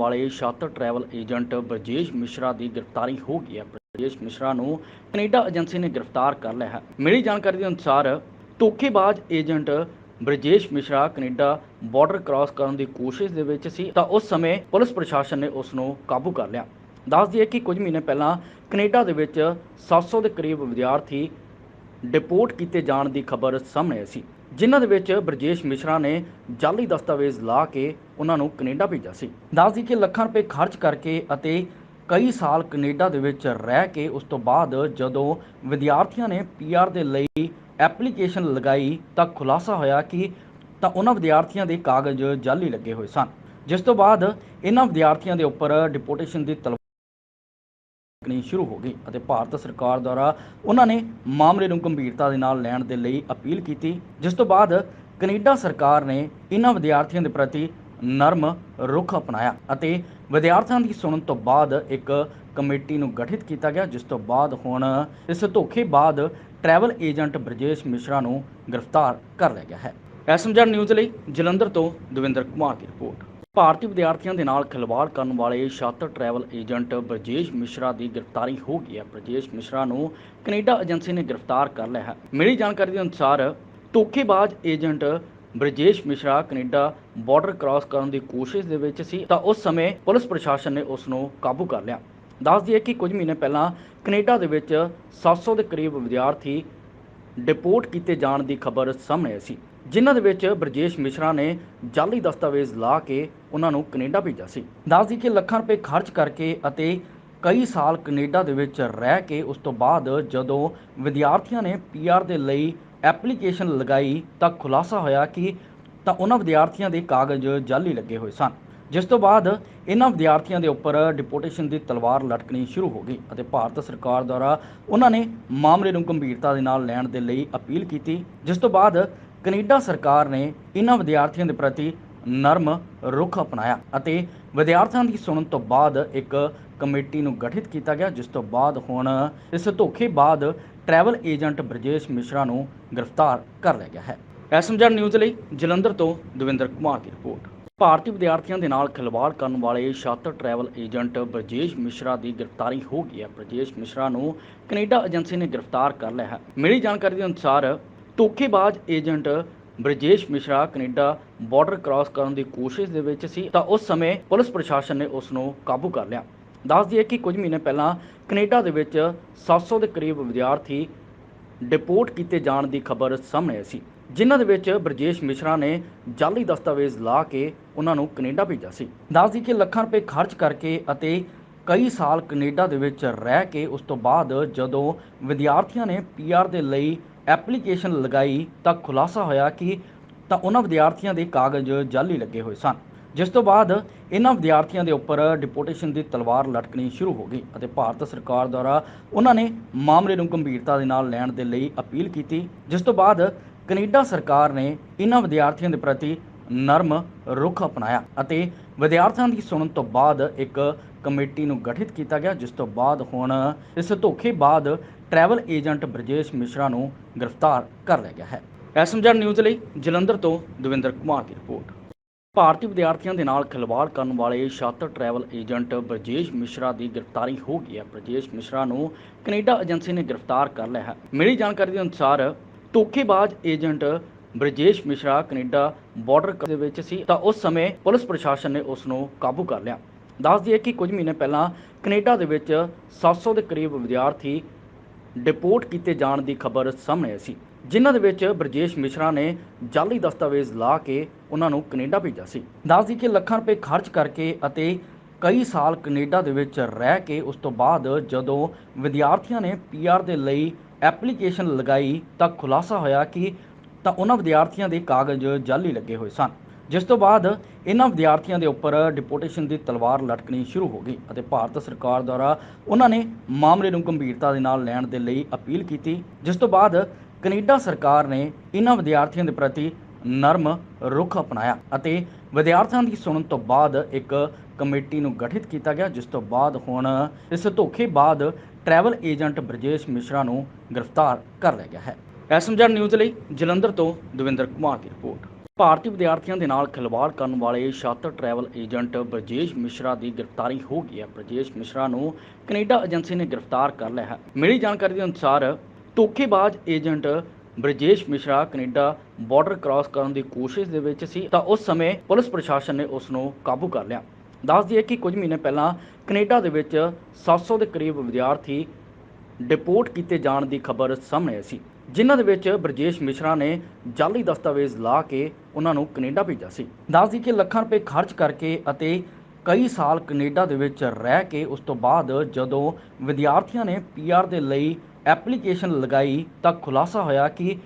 ਵਾਲੇ ਛਾਤਰ travel agent Brajesh Mishra ਦੀ ਗ੍ਰਿਫਤਾਰੀ ਹੋ ਗਈ ਹੈ। ਬਰਜੇਸ਼ ਮਿਸ਼ਰਾ ਨੂੰ ਕੈਨੇਡਾ ਏਜੰਸੀ ਨੇ ਗ੍ਰਿਫਤਾਰ ਕਰ ਲਿਆ ਹੈ। ਮਿਲੀ ਜਾਣਕਾਰੀ ਦੇ ਅਨੁਸਾਰ ਧੋਖੇਬਾਜ਼ agent Brajesh Mishra Canada border cross ਕਰਨ ਦੀ ਕੋਸ਼ਿਸ਼ ਦੇ ਵਿੱਚ ਸੀ ਤਾਂ ਉਸ ਸਮੇਂ ਪੁਲਿਸ ਪ੍ਰਸ਼ਾਸਨ ਨੇ ਉਸ ਨੂੰ ਕਾਬੂ ਕਰ ਲਿਆ। ਦੱਸ ਦਈਏ ਕਿ ਕੁਝ ਮਹੀਨੇ ਪਹਿਲਾਂ ਕੈਨੇਡਾ ਦੇ ਵਿੱਚ 700 ਦੇ ਕਰੀਬ ਵਿਦਿਆਰਥੀ ਡਿਪੋਰਟ ਕੀਤੇ ਜਾਣ ਦੀ ਖਬਰ ਸਾਹਮਣੇ ਆਈ ਸੀ। ਜਿਨ੍ਹਾਂ ਦੇ ਵਿੱਚ ਬ੍ਰਜੇਸ਼ ਮਿਸ਼ਰਾ ਨੇ ਜਾਲੀ ਦਸਤਾਵੇਜ਼ ਲਾ ਕੇ ਉਹਨਾਂ ਨੂੰ ਕੈਨੇਡਾ ਭੇਜਿਆ ਸੀ। ਦੱਸਦੀ ਕਿ ਲੱਖਾਂ ਰੁਪਏ ਖਰਚ ਕਰਕੇ ਅਤੇ ਕਈ ਸਾਲ ਕੈਨੇਡਾ ਦੇ ਵਿੱਚ ਰਹਿ ਕੇ ਉਸ ਤੋਂ ਬਾਅਦ ਜਦੋਂ ਵਿਦਿਆਰਥੀਆਂ ਨੇ ਪੀਆਰ ਦੇ ਲਈ ਐਪਲੀਕੇਸ਼ਨ ਲਗਾਈ ਤਾਂ ਖੁਲਾਸਾ ਹੋਇਆ ਕਿ ਤਾਂ ਉਹਨਾਂ ਵਿਦਿਆਰਥੀਆਂ ਦੇ ਕਾਗਜ਼ ਜਾਲੀ ਲੱਗੇ ਹੋਏ ਸਨ। ਜਿਸ ਤੋਂ ਬਾਅਦ ਇਹਨਾਂ ਵਿਦਿਆਰਥੀਆਂ ਦੇ ਉੱਪਰ ਡਿਪੋਰਟੇਸ਼ਨ ਦੀ ਤਲਵਾਰ ਸ਼ੁਰੂ ਹੋ ਗਈ ਅਤੇ ਭਾਰਤ ਸਰਕਾਰ ਦੁਆਰਾ ਉਹਨਾਂ ਨੇ ਮਾਮਲੇ ਨੂੰ ਗੰਭੀਰਤਾ ਦੇ ਨਾਲ ਲੈਣ ਦੇ ਲਈ ਅਪੀਲ ਕੀਤੀ, ਜਿਸ ਤੋਂ ਬਾਅਦ ਕੈਨੇਡਾ ਸਰਕਾਰ ਨੇ ਇਹਨਾਂ ਵਿਦਿਆਰਥੀਆਂ ਦੇ ਪ੍ਰਤੀ ਨਰਮ ਰੁਖ ਅਪਣਾਇਆ ਅਤੇ ਵਿਦਿਆਰਥੀਆਂ ਦੀ ਸੁਣਨ ਤੋਂ ਬਾਅਦ ਇੱਕ ਕਮੇਟੀ ਨੂੰ ਗਠਿਤ ਕੀਤਾ ਗਿਆ, ਜਿਸ ਤੋਂ ਬਾਅਦ ਹੁਣ ਇਸ ਧੋਖੇ ਬਾਅਦ ਟਰੈਵਲ ਏਜੰਟ ਬ੍ਰਜੇਸ਼ ਮਿਸ਼ਰਾ ਨੂੰ ਗ੍ਰਿਫਤਾਰ ਕਰ ਲਿਆ ਗਿਆ ਹੈ। ਐਸਐਮਜਨ ਨਿਊਜ਼ ਲਈ ਜਲੰਧਰ ਤੋਂ ਦਵਿੰਦਰ ਕੁਮਾਰ ਦੀ ਰਿਪੋਰਟ। ਭਾਰਤੀ ਵਿਦਿਆਰਥੀਆਂ ਦੇ ਨਾਲ ਖਿਲਵਾੜ ਕਰਨ ਵਾਲੇ ਛਾਤਰ ਟਰੈਵਲ ਏਜੰਟ ਬ੍ਰਜੇਸ਼ ਮਿਸ਼ਰਾ ਦੀ ਗ੍ਰਿਫਤਾਰੀ ਹੋ ਗਈ ਹੈ। ਬ੍ਰਜੇਸ਼ ਮਿਸ਼ਰਾ ਨੂੰ ਕੈਨੇਡਾ ਏਜੰਸੀ ਨੇ ਗ੍ਰਿਫਤਾਰ ਕਰ ਲਿਆ ਹੈ। ਮਿਲੀ ਜਾਣਕਾਰੀ ਦੇ ਅਨੁਸਾਰ ਧੋਖੇਬਾਜ਼ agent Brajesh Mishra Canada border cross ਕਰਨ ਦੀ ਕੋਸ਼ਿਸ਼ ਦੇ ਵਿੱਚ ਸੀ ਤਾਂ ਉਸ ਸਮੇਂ ਪੁਲਿਸ ਪ੍ਰਸ਼ਾਸਨ ਨੇ ਉਸ ਨੂੰ ਕਾਬੂ ਕਰ ਲਿਆ। ਦੱਸ ਦਈਏ ਕਿ ਕੁਝ ਮਹੀਨੇ ਪਹਿਲਾਂ ਕੈਨੇਡਾ ਦੇ ਵਿੱਚ 700 ਦੇ ਕਰੀਬ ਵਿਦਿਆਰਥੀ ਡਿਪੋਰਟ ਕੀਤੇ ਜਾਣ ਦੀ ਖਬਰ ਸਾਹਮਣੇ ਆਈ ਸੀ, ਜਿਨ੍ਹਾਂ ਦੇ ਵਿੱਚ ਬ੍ਰਜੇਸ਼ ਮਿਸ਼ਰਾ ਨੇ ਜਾਲੀ ਦਸਤਾਵੇਜ਼ ਲਾ ਕੇ ਉਹਨਾਂ ਨੂੰ ਕੈਨੇਡਾ ਭੇਜਿਆ ਸੀ। ਦੱਸਦੀ ਕਿ ਲੱਖਾਂ ਰੁਪਏ ਖਰਚ ਕਰਕੇ ਅਤੇ ਕਈ ਸਾਲ ਕੈਨੇਡਾ ਦੇ ਵਿੱਚ ਰਹਿ ਕੇ ਉਸ ਤੋਂ ਬਾਅਦ ਜਦੋਂ ਵਿਦਿਆਰਥੀਆਂ ਨੇ ਪੀਆਰ ਦੇ ਲਈ ਐਪਲੀਕੇਸ਼ਨ ਲਗਾਈ ਤਾਂ ਖੁਲਾਸਾ ਹੋਇਆ ਕਿ ਤਾਂ ਉਹਨਾਂ ਵਿਦਿਆਰਥੀਆਂ ਦੇ ਕਾਗਜ਼ ਜਾਲੀ ਲੱਗੇ ਹੋਏ ਸਨ। ਜਿਸ ਤੋਂ ਬਾਅਦ ਇਹਨਾਂ ਵਿਦਿਆਰਥੀਆਂ ਦੇ ਉੱਪਰ ਡਿਪੋਰਟੇਸ਼ਨ ਦੀ ਤਲਵਾਰ ਲਟਕਣੀ ਸ਼ੁਰੂ ਹੋ ਗਈ ਅਤੇ ਭਾਰਤ ਸਰਕਾਰ ਦੁਆਰਾ ਉਹਨਾਂ ਨੇ ਮਾਮਲੇ ਨੂੰ ਗੰਭੀਰਤਾ ਦੇ ਨਾਲ ਲੈਣ ਦੇ ਲਈ ਅਪੀਲ ਕੀਤੀ। ਜਿਸ ਤੋਂ ਬਾਅਦ ਕੈਨੇਡਾ ਸਰਕਾਰ ਨੇ ਇਹਨਾਂ ਵਿਦਿਆਰਥੀਆਂ ਦੇ ਪ੍ਰਤੀ ਨਰਮ ਰੁਖ ਅਪਣਾਇਆ ਅਤੇ ਵਿਦਿਆਰਥੀਆਂ ਦੀ ਸੁਣਨ ਤੋਂ ਬਾਅਦ ਇੱਕ ਕਮੇਟੀ ਨੂੰ ਗਠਿਤ ਕੀਤਾ ਗਿਆ, ਜਿਸ ਤੋਂ ਬਾਅਦ ਹੁਣ ਇਸ ਧੋਖੇ ਬਾਅਦ ਟਰੈਵਲ ਏਜੰਟ ਬਰਜੇਸ਼ ਮਿਸ਼ਰਾ ਨੂੰ ਗ੍ਰਿਫਤਾਰ ਕਰ ਲਿਆ ਗਿਆ ਹੈ। ਐਸਐਮਜਨ ਨਿਊਜ਼ ਲਈ ਜਲੰਧਰ ਤੋਂ ਦਵਿੰਦਰ ਕੁਮਾਰ ਦੀ ਰਿਪੋਰਟ। ਭਾਰਤੀ ਵਿਦਿਆਰਥੀਆਂ ਦੇ ਨਾਲ ਖਿਲਵਾੜ ਕਰਨ ਵਾਲੇ ਛਾਤਰ ਟਰੈਵਲ ਏਜੰਟ ਬ੍ਰਜੇਸ਼ ਮਿਸ਼ਰਾ ਦੀ ਗ੍ਰਿਫਤਾਰੀ ਹੋ ਗਈ ਹੈ। ਬ੍ਰਜੇਸ਼ ਮਿਸ਼ਰਾ ਨੂੰ ਕੈਨੇਡਾ ਏਜੰਸੀ ਨੇ ਗ੍ਰਿਫਤਾਰ ਕਰ ਲਿਆ ਹੈ। ਮਿਲੀ ਜਾਣਕਾਰੀ ਦੇ ਅਨੁਸਾਰ ਧੋਖੇਬਾਜ਼ agent Brajesh Mishra Canada border cross ਕਰਨ ਦੀ ਕੋਸ਼ਿਸ਼ ਦੇ ਵਿੱਚ ਸੀ, ਤਾਂ ਉਸ ਸਮੇਂ ਪੁਲਿਸ ਪ੍ਰਸ਼ਾਸਨ ਨੇ ਉਸ ਨੂੰ ਕਾਬੂ ਕਰ ਲਿਆ। ਦੱਸ ਦਈਏ ਕਿ ਕੁਝ ਮਹੀਨੇ ਪਹਿਲਾਂ ਕੈਨੇਡਾ ਦੇ ਵਿੱਚ 700 ਦੇ ਕਰੀਬ ਵਿਦਿਆਰਥੀ ਡਿਪੋਰਟ ਕੀਤੇ ਜਾਣ ਦੀ ਖਬਰ ਸਾਹਮਣੇ ਆਈ ਸੀ, ਜਿਨ੍ਹਾਂ ਦੇ ਵਿੱਚ ਬ੍ਰਜੇਸ਼ ਮਿਸ਼ਰਾ ਨੇ ਜਾਲੀ ਦਸਤਾਵੇਜ਼ ਲਾ ਕੇ ਉਹਨਾਂ ਨੂੰ ਕੈਨੇਡਾ ਭੇਜਿਆ ਸੀ। ਦੱਸ ਦਈਏ ਕਿ ਲੱਖਾਂ ਰੁਪਏ ਖਰਚ ਕਰਕੇ ਅਤੇ ਕਈ ਸਾਲ ਕੈਨੇਡਾ ਦੇ ਵਿੱਚ ਰਹਿ ਕੇ ਉਸ ਤੋਂ ਬਾਅਦ ਜਦੋਂ ਵਿਦਿਆਰਥੀਆਂ ਨੇ ਪੀਆਰ ਦੇ ਲਈ ਐਪਲੀਕੇਸ਼ਨ ਲਗਾਈ ਤਾਂ ਖੁਲਾਸਾ ਹੋਇਆ ਕਿ ਤਾਂ ਉਹਨਾਂ ਵਿਦਿਆਰਥੀਆਂ ਦੇ ਕਾਗਜ਼ ਜਾਲੀ ਲੱਗੇ ਹੋਏ ਸਨ। ਜਿਸ ਤੋਂ ਬਾਅਦ ਇਹਨਾਂ ਵਿਦਿਆਰਥੀਆਂ ਦੇ ਉੱਪਰ ਡਿਪੋਰਟੇਸ਼ਨ ਦੀ ਤਲਵਾਰ ਲਟਕਣੀ ਸ਼ੁਰੂ ਹੋ ਗਈ ਅਤੇ ਭਾਰਤ ਸਰਕਾਰ ਦੁਆਰਾ ਉਹਨਾਂ ਨੇ ਮਾਮਲੇ ਨੂੰ ਗੰਭੀਰਤਾ ਦੇ ਨਾਲ ਲੈਣ ਦੇ ਲਈ ਅਪੀਲ ਕੀਤੀ, ਜਿਸ ਤੋਂ ਬਾਅਦ ਕੈਨੇਡਾ ਸਰਕਾਰ ਨੇ ਇਹਨਾਂ ਵਿਦਿਆਰਥੀਆਂ ਦੇ ਪ੍ਰਤੀ ਨਰਮ ਰੁਖ ਅਪਣਾਇਆ ਅਤੇ ਵਿਦਿਆਰਥੀਆਂ ਦੀ ਸੁਣਨ ਤੋਂ ਬਾਅਦ ਇੱਕ ਕਮੇਟੀ ਨੂੰ ਗਠਿਤ ਕੀਤਾ ਗਿਆ, ਜਿਸ ਤੋਂ ਬਾਅਦ ਹੁਣ ਇਸ ਧੋਖੇ ਬਾਅਦ ਟਰੈਵਲ ਏਜੰਟ ਬ੍ਰਜੇਸ਼ ਮਿਸ਼ਰਾ ਨੂੰ ਗ੍ਰਿਫਤਾਰ ਕਰ ਲਿਆ ਗਿਆ ਹੈ। ਐਸਐਮਜਨ ਨਿਊਜ਼ ਲਈ ਜਲੰਧਰ ਤੋਂ ਦਵਿੰਦਰ ਕੁਮਾਰ ਦੀ ਰਿਪੋਰਟ। ਭਾਰਤੀ ਵਿਦਿਆਰਥੀਆਂ ਦੇ ਨਾਲ ਖਿਲਵਾੜ ਕਰਨ ਵਾਲੇ ਛਾਤਰ ਟਰੈਵਲ ਏਜੰਟ ਬ੍ਰਜੇਸ਼ ਮਿਸ਼ਰਾ ਦੀ ਗ੍ਰਿਫਤਾਰੀ ਹੋ ਗਈ ਹੈ। ਬ੍ਰਜੇਸ਼ ਮਿਸ਼ਰਾ ਨੂੰ ਕੈਨੇਡਾ ਏਜੰਸੀ ਨੇ ਗ੍ਰਿਫਤਾਰ ਕਰ ਲਿਆ ਹੈ। ਮਿਲੀ ਜਾਣਕਾਰੀ ਦੇ ਅਨੁਸਾਰ, ਧੋਖੇਬਾਜ਼ agent Brajesh Mishra Canada border ਦੇ ਵਿੱਚ ਸੀ ਤਾਂ ਉਸ ਸਮੇਂ ਪੁਲਿਸ ਪ੍ਰਸ਼ਾਸਨ ਨੇ ਉਸ ਨੂੰ ਕਾਬੂ ਕਰ ਲਿਆ। ਦੱਸ ਦਈਏ ਕਿ ਕੁਝ ਮਹੀਨੇ ਪਹਿਲਾਂ ਕੈਨੇਡਾ ਦੇ ਵਿੱਚ 700 ਦੇ ਕਰੀਬ ਵਿਦਿਆਰਥੀ ਡਿਪੋਰਟ ਕੀਤੇ ਜਾਣ ਦੀ ਖਬਰ ਸਾਹਮਣੇ ਆਈ ਸੀ, ਜਿਨ੍ਹਾਂ ਦੇ ਵਿੱਚ ਬ੍ਰਜੇਸ਼ ਮਿਸ਼ਰਾ ਨੇ ਜਾਲੀ ਦਸਤਾਵੇਜ਼ ਲਾ ਕੇ ਉਹਨਾਂ ਨੂੰ ਕੈਨੇਡਾ ਭੇਜਿਆ ਸੀ। ਦੱਸਦੀ ਕਿ ਲੱਖਾਂ ਰੁਪਏ ਖਰਚ ਕਰਕੇ ਅਤੇ ਕਈ ਸਾਲ ਕੈਨੇਡਾ ਦੇ ਵਿੱਚ ਰਹਿ ਕੇ ਉਸ ਤੋਂ ਬਾਅਦ ਜਦੋਂ ਵਿਦਿਆਰਥੀਆਂ ਨੇ ਪੀਆਰ ਦੇ ਲਈ ਐਪਲੀਕੇਸ਼ਨ ਲਗਾਈ ਤਾਂ ਖੁਲਾਸਾ ਹੋਇਆ ਕਿ ਤਾਂ ਉਹਨਾਂ ਵਿਦਿਆਰਥੀਆਂ ਦੇ ਕਾਗਜ਼ ਜਾਲੀ ਲੱਗੇ ਹੋਏ ਸਨ। ਜਿਸ ਤੋਂ ਬਾਅਦ ਇਹਨਾਂ ਵਿਦਿਆਰਥੀਆਂ ਦੇ ਉੱਪਰ ਡਿਪੋਰਟੇਸ਼ਨ ਦੀ ਤਲਵਾਰ ਲਟਕਣੀ ਸ਼ੁਰੂ ਹੋ ਗਈ ਅਤੇ ਭਾਰਤ ਸਰਕਾਰ ਦੁਆਰਾ ਉਹਨਾਂ ਨੇ ਮਾਮਲੇ ਨੂੰ ਗੰਭੀਰਤਾ ਦੇ ਨਾਲ ਲੈਣ ਦੇ ਲਈ ਅਪੀਲ ਕੀਤੀ, ਜਿਸ ਤੋਂ ਬਾਅਦ ਕੈਨੇਡਾ ਸਰਕਾਰ ਨੇ ਇਹਨਾਂ ਵਿਦਿਆਰਥੀਆਂ ਦੇ ਪ੍ਰਤੀ ਨਰਮ ਰੁਖ ਅਪਣਾਇਆ ਅਤੇ ਵਿਦਿਆਰਥੀਆਂ ਦੀ ਸੁਣਨ ਤੋਂ ਬਾਅਦ ਇੱਕ ਕਮੇਟੀ ਨੂੰ ਗਠਿਤ ਕੀਤਾ ਗਿਆ, ਜਿਸ ਤੋਂ ਬਾਅਦ ਹੁਣ ਇਸ ਧੋਖੇ ਬਾਅਦ ਟਰੈਵਲ ਏਜੰਟ ਬ੍ਰਜੇਸ਼ ਮਿਸ਼ਰਾ ਨੂੰ ਗ੍ਰਿਫਤਾਰ ਕਰ ਲਿਆ ਗਿਆ ਹੈ। ਐਸਐਮਜਨ ਨਿਊਜ਼ ਲਈ ਜਲੰਧਰ ਤੋਂ ਦਵਿੰਦਰ ਕੁਮਾਰ ਦੀ ਰਿਪੋਰਟ। ਭਾਰਤੀ ਵਿਦਿਆਰਥੀਆਂ ਦੇ ਨਾਲ ਖਿਲਵਾੜ ਕਰਨ ਵਾਲੇ ਛਾਤਰ ਟਰੈਵਲ ਏਜੰਟ ਬ੍ਰਜੇਸ਼ ਮਿਸ਼ਰਾ ਦੀ ਗ੍ਰਿਫਤਾਰੀ ਹੋ ਗਈ ਹੈ। ਬ੍ਰਜੇਸ਼ ਮਿਸ਼ਰਾ ਨੂੰ ਕੈਨੇਡਾ ਏਜੰਸੀ ਨੇ ਗ੍ਰਿਫਤਾਰ ਕਰ ਲਿਆ ਹੈ। ਮਿਲੀ ਜਾਣਕਾਰੀ ਦੇ ਅਨੁਸਾਰ ਧੋਖੇਬਾਜ਼ agent Brajesh Mishra Canada border cross ਕਰਨ ਦੀ ਕੋਸ਼ਿਸ਼ ਦੇ ਵਿੱਚ ਸੀ ਤਾਂ ਉਸ ਸਮੇਂ ਪੁਲਿਸ ਪ੍ਰਸ਼ਾਸਨ ਨੇ ਉਸ ਨੂੰ ਕਾਬੂ ਕਰ ਲਿਆ। ਦੱਸ ਦਈਏ ਕਿ ਕੁਝ ਮਹੀਨੇ ਪਹਿਲਾਂ ਕੈਨੇਡਾ ਦੇ ਵਿੱਚ 700 ਦੇ ਕਰੀਬ ਵਿਦਿਆਰਥੀ ਡਿਪੋਰਟ ਕੀਤੇ ਜਾਣ ਦੀ ਖਬਰ ਸਾਹਮਣੇ ਆਈ ਸੀ। ਜਿਨ੍ਹਾਂ ਦੇ ਵਿੱਚ ਬ੍ਰਜੇਸ਼ ਮਿਸ਼ਰਾ ਨੇ ਜਾਲੀ ਦਸਤਾਵੇਜ਼ ਲਾ ਕੇ ਉਹਨਾਂ ਨੂੰ ਕੈਨੇਡਾ ਭੇਜਿਆ ਸੀ। ਦੱਸਦੀ ਕਿ ਲੱਖਾਂ ਰੁਪਏ ਖਰਚ ਕਰਕੇ ਅਤੇ ਕਈ ਸਾਲ ਕੈਨੇਡਾ ਦੇ ਵਿੱਚ ਰਹਿ ਕੇ ਉਸ ਤੋਂ ਬਾਅਦ ਜਦੋਂ ਵਿਦਿਆਰਥੀਆਂ ਨੇ ਪੀਆਰ ਦੇ ਲਈ ਐਪਲੀਕੇਸ਼ਨ ਲਗਾਈ ਤਾਂ ਖੁਲਾਸਾ ਹੋਇਆ ਕਿ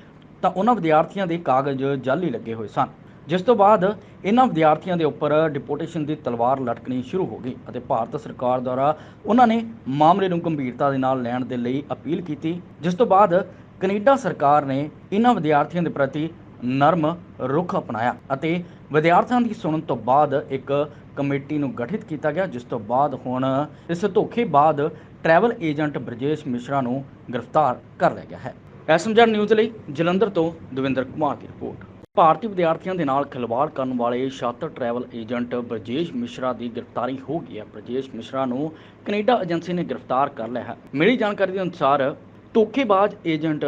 ਤਾਂ ਉਹਨਾਂ ਵਿਦਿਆਰਥੀਆਂ ਦੇ ਕਾਗਜ਼ ਜਾਲੀ ਲੱਗੇ ਹੋਏ ਸਨ। ਜਿਸ ਤੋਂ ਬਾਅਦ ਇਹਨਾਂ ਵਿਦਿਆਰਥੀਆਂ ਦੇ ਉੱਪਰ ਡਿਪੋਰਟੇਸ਼ਨ ਦੀ ਤਲਵਾਰ ਲਟਕਣੀ ਸ਼ੁਰੂ ਹੋ ਗਈ ਅਤੇ ਭਾਰਤ ਸਰਕਾਰ ਦੁਆਰਾ ਉਹਨਾਂ ਨੇ ਮਾਮਲੇ ਨੂੰ ਗੰਭੀਰਤਾ ਦੇ ਨਾਲ ਲੈਣ ਦੇ ਲਈ ਅਪੀਲ ਕੀਤੀ, ਜਿਸ ਤੋਂ ਬਾਅਦ ਕੈਨੇਡਾ ਸਰਕਾਰ ਨੇ ਇਹਨਾਂ ਵਿਦਿਆਰਥੀਆਂ ਦੇ ਪ੍ਰਤੀ ਨਰਮ ਰੁਖ ਅਪਣਾਇਆ ਅਤੇ ਵਿਦਿਆਰਥੀਆਂ ਦੀ ਸੁਣਨ ਤੋਂ ਬਾਅਦ ਇੱਕ ਕਮੇਟੀ ਨੂੰ ਗਠਿਤ ਕੀਤਾ ਗਿਆ, ਜਿਸ ਤੋਂ ਬਾਅਦ ਹੁਣ ਇਸ ਧੋਖੇ ਬਾਅਦ ਟਰੈਵਲ ਏਜੰਟ ਬ੍ਰਜੇਸ਼ ਮਿਸ਼ਰਾ ਨੂੰ ਗ੍ਰਿਫਤਾਰ ਕਰ ਲਿਆ ਗਿਆ ਹੈ। ਐਸਐਮਜਨ ਨਿਊਜ਼ ਲਈ ਜਲੰਧਰ ਤੋਂ ਦਵਿੰਦਰ ਕੁਮਾਰ ਦੀ ਰਿਪੋਰਟ। ਭਾਰਤੀ ਵਿਦਿਆਰਥੀਆਂ ਦੇ ਨਾਲ ਖਿਲਵਾੜ ਕਰਨ ਵਾਲੇ ਛਾਤਰ ਟਰੈਵਲ ਏਜੰਟ ਬ੍ਰਜੇਸ਼ ਮਿਸ਼ਰਾ ਦੀ ਗ੍ਰਿਫਤਾਰੀ ਹੋ ਗਈ ਹੈ। ਬ੍ਰਜੇਸ਼ ਮਿਸ਼ਰਾ ਨੂੰ ਕੈਨੇਡਾ ਏਜੰਸੀ ਨੇ ਗ੍ਰਿਫਤਾਰ ਕਰ ਲਿਆ ਹੈ। ਮਿਲੀ ਜਾਣਕਾਰੀ ਦੇ ਅਨੁਸਾਰ ਧੋਖੇਬਾਜ਼ agent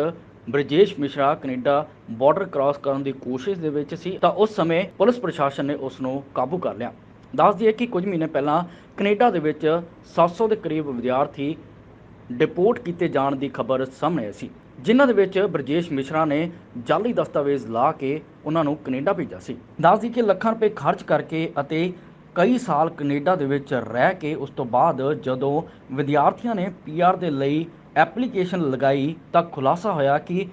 Brajesh Mishra Canada border cross ਕਰਨ ਦੀ ਕੋਸ਼ਿਸ਼ ਦੇ ਵਿੱਚ ਸੀ, ਤਾਂ ਉਸ ਸਮੇਂ ਪੁਲਿਸ ਪ੍ਰਸ਼ਾਸਨ ਨੇ ਉਸ ਨੂੰ ਕਾਬੂ ਕਰ ਲਿਆ। ਦੱਸ ਦਈਏ ਕਿ ਕੁਝ ਮਹੀਨੇ ਪਹਿਲਾਂ ਕੈਨੇਡਾ ਦੇ ਵਿੱਚ 700 ਦੇ ਕਰੀਬ ਵਿਦਿਆਰਥੀ ਡਿਪੋਰਟ ਕੀਤੇ ਜਾਣ ਦੀ ਖਬਰ ਸਾਹਮਣੇ ਆਈ ਸੀ, ਜਿਨ੍ਹਾਂ ਦੇ ਵਿੱਚ ਬ੍ਰਜੇਸ਼ ਮਿਸ਼ਰਾ ਨੇ ਜਾਲੀ ਦਸਤਾਵੇਜ਼ ਲਾ ਕੇ ਉਹਨਾਂ ਨੂੰ ਕੈਨੇਡਾ ਭੇਜਿਆ ਸੀ। ਦੱਸਦੀ ਕਿ ਲੱਖਾਂ ਰੁਪਏ ਖਰਚ ਕਰਕੇ ਅਤੇ ਕਈ ਸਾਲ ਕੈਨੇਡਾ ਦੇ ਵਿੱਚ ਰਹਿ ਕੇ ਉਸ ਤੋਂ ਬਾਅਦ ਜਦੋਂ ਵਿਦਿਆਰਥੀਆਂ ਨੇ ਪੀਆਰ ਦੇ ਲਈ ਐਪਲੀਕੇਸ਼ਨ ਲਗਾਈ ਤਾਂ ਖੁਲਾਸਾ ਹੋਇਆ ਕਿ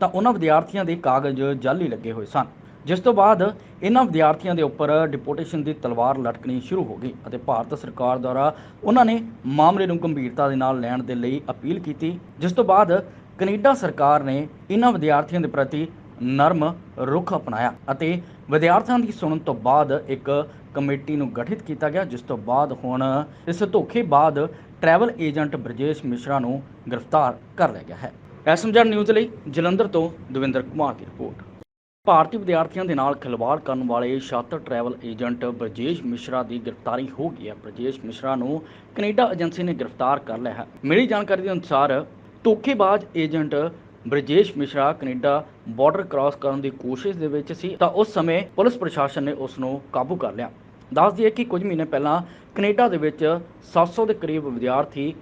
ਤਾਂ ਉਹਨਾਂ ਵਿਦਿਆਰਥੀਆਂ ਦੇ ਕਾਗਜ਼ ਜਾਲੀ ਲੱਗੇ ਹੋਏ ਸਨ। ਜਿਸ ਤੋਂ ਬਾਅਦ ਇਹਨਾਂ ਵਿਦਿਆਰਥੀਆਂ ਦੇ ਉੱਪਰ ਡਿਪੋਰਟੇਸ਼ਨ ਦੀ ਤਲਵਾਰ ਲਟਕਣੀ ਸ਼ੁਰੂ ਹੋ ਗਈ ਅਤੇ ਭਾਰਤ ਸਰਕਾਰ ਦੁਆਰਾ ਉਹਨਾਂ ਨੇ ਮਾਮਲੇ ਨੂੰ ਗੰਭੀਰਤਾ ਦੇ ਨਾਲ ਲੈਣ ਦੇ ਲਈ ਅਪੀਲ ਕੀਤੀ। ਜਿਸ ਤੋਂ ਬਾਅਦ ਕੈਨੇਡਾ ਸਰਕਾਰ ਨੇ ਇਹਨਾਂ ਵਿਦਿਆਰਥੀਆਂ ਦੇ ਪ੍ਰਤੀ ਨਰਮ ਰੁਖ ਅਪਣਾਇਆ ਅਤੇ ਵਿਦਿਆਰਥੀਆਂ ਦੀ ਸੁਣਨ ਤੋਂ ਬਾਅਦ ਇੱਕ ਕਮੇਟੀ ਨੂੰ ਗਠਿਤ ਕੀਤਾ ਗਿਆ, ਜਿਸ ਤੋਂ ਬਾਅਦ ਹੁਣ ਇਸ ਧੋਖੇ ਬਾਅਦ ਟਰੈਵਲ ਏਜੰਟ ਬ੍ਰਜੇਸ਼ ਮਿਸ਼ਰਾ ਨੂੰ ਗ੍ਰਿਫਤਾਰ ਕਰ ਲਿਆ ਗਿਆ ਹੈ। ਐਸਐਮਜਨ ਨਿਊਜ਼ ਲਈ ਜਲੰਧਰ ਤੋਂ ਦਵਿੰਦਰ ਕੁਮਾਰ ਦੀ ਰਿਪੋਰਟ। ਭਾਰਤੀ ਵਿਦਿਆਰਥੀਆਂ ਦੇ ਨਾਲ ਖਿਲਵਾੜ ਕਰਨ ਵਾਲੇ ਛਾਤਰ ਟਰੈਵਲ ਏਜੰਟ ਬ੍ਰਜੇਸ਼ ਮਿਸ਼ਰਾ ਦੀ ਗ੍ਰਿਫਤਾਰੀ ਹੋ ਗਈ ਹੈ। ਬ੍ਰਜੇਸ਼ ਮਿਸ਼ਰਾ ਨੂੰ ਕੈਨੇਡਾ ਏਜੰਸੀ ਨੇ ਗ੍ਰਿਫਤਾਰ ਕਰ ਲਿਆ ਹੈ। ਮਿਲੀ ਜਾਣਕਾਰੀ ਦੇ ਅਨੁਸਾਰ ਧੋਖੇਬਾਜ਼ agent Brajesh Mishra Canada border cross ਕਰਨ ਦੀ ਕੋਸ਼ਿਸ਼ ਦੇ ਵਿੱਚ ਸੀ ਤਾਂ ਉਸ ਸਮੇਂ ਪੁਲਿਸ ਪ੍ਰਸ਼ਾਸਨ ਨੇ ਉਸ ਨੂੰ ਕਾਬੂ ਕਰ ਲਿਆ। ਦੱਸ ਦਈਏ ਕਿ ਕੁਝ ਮਹੀਨੇ ਪਹਿਲਾਂ ਕੈਨੇਡਾ ਦੇ ਵਿੱਚ 700 ਦੇ ਕਰੀਬ ਵਿਦਿਆਰਥੀ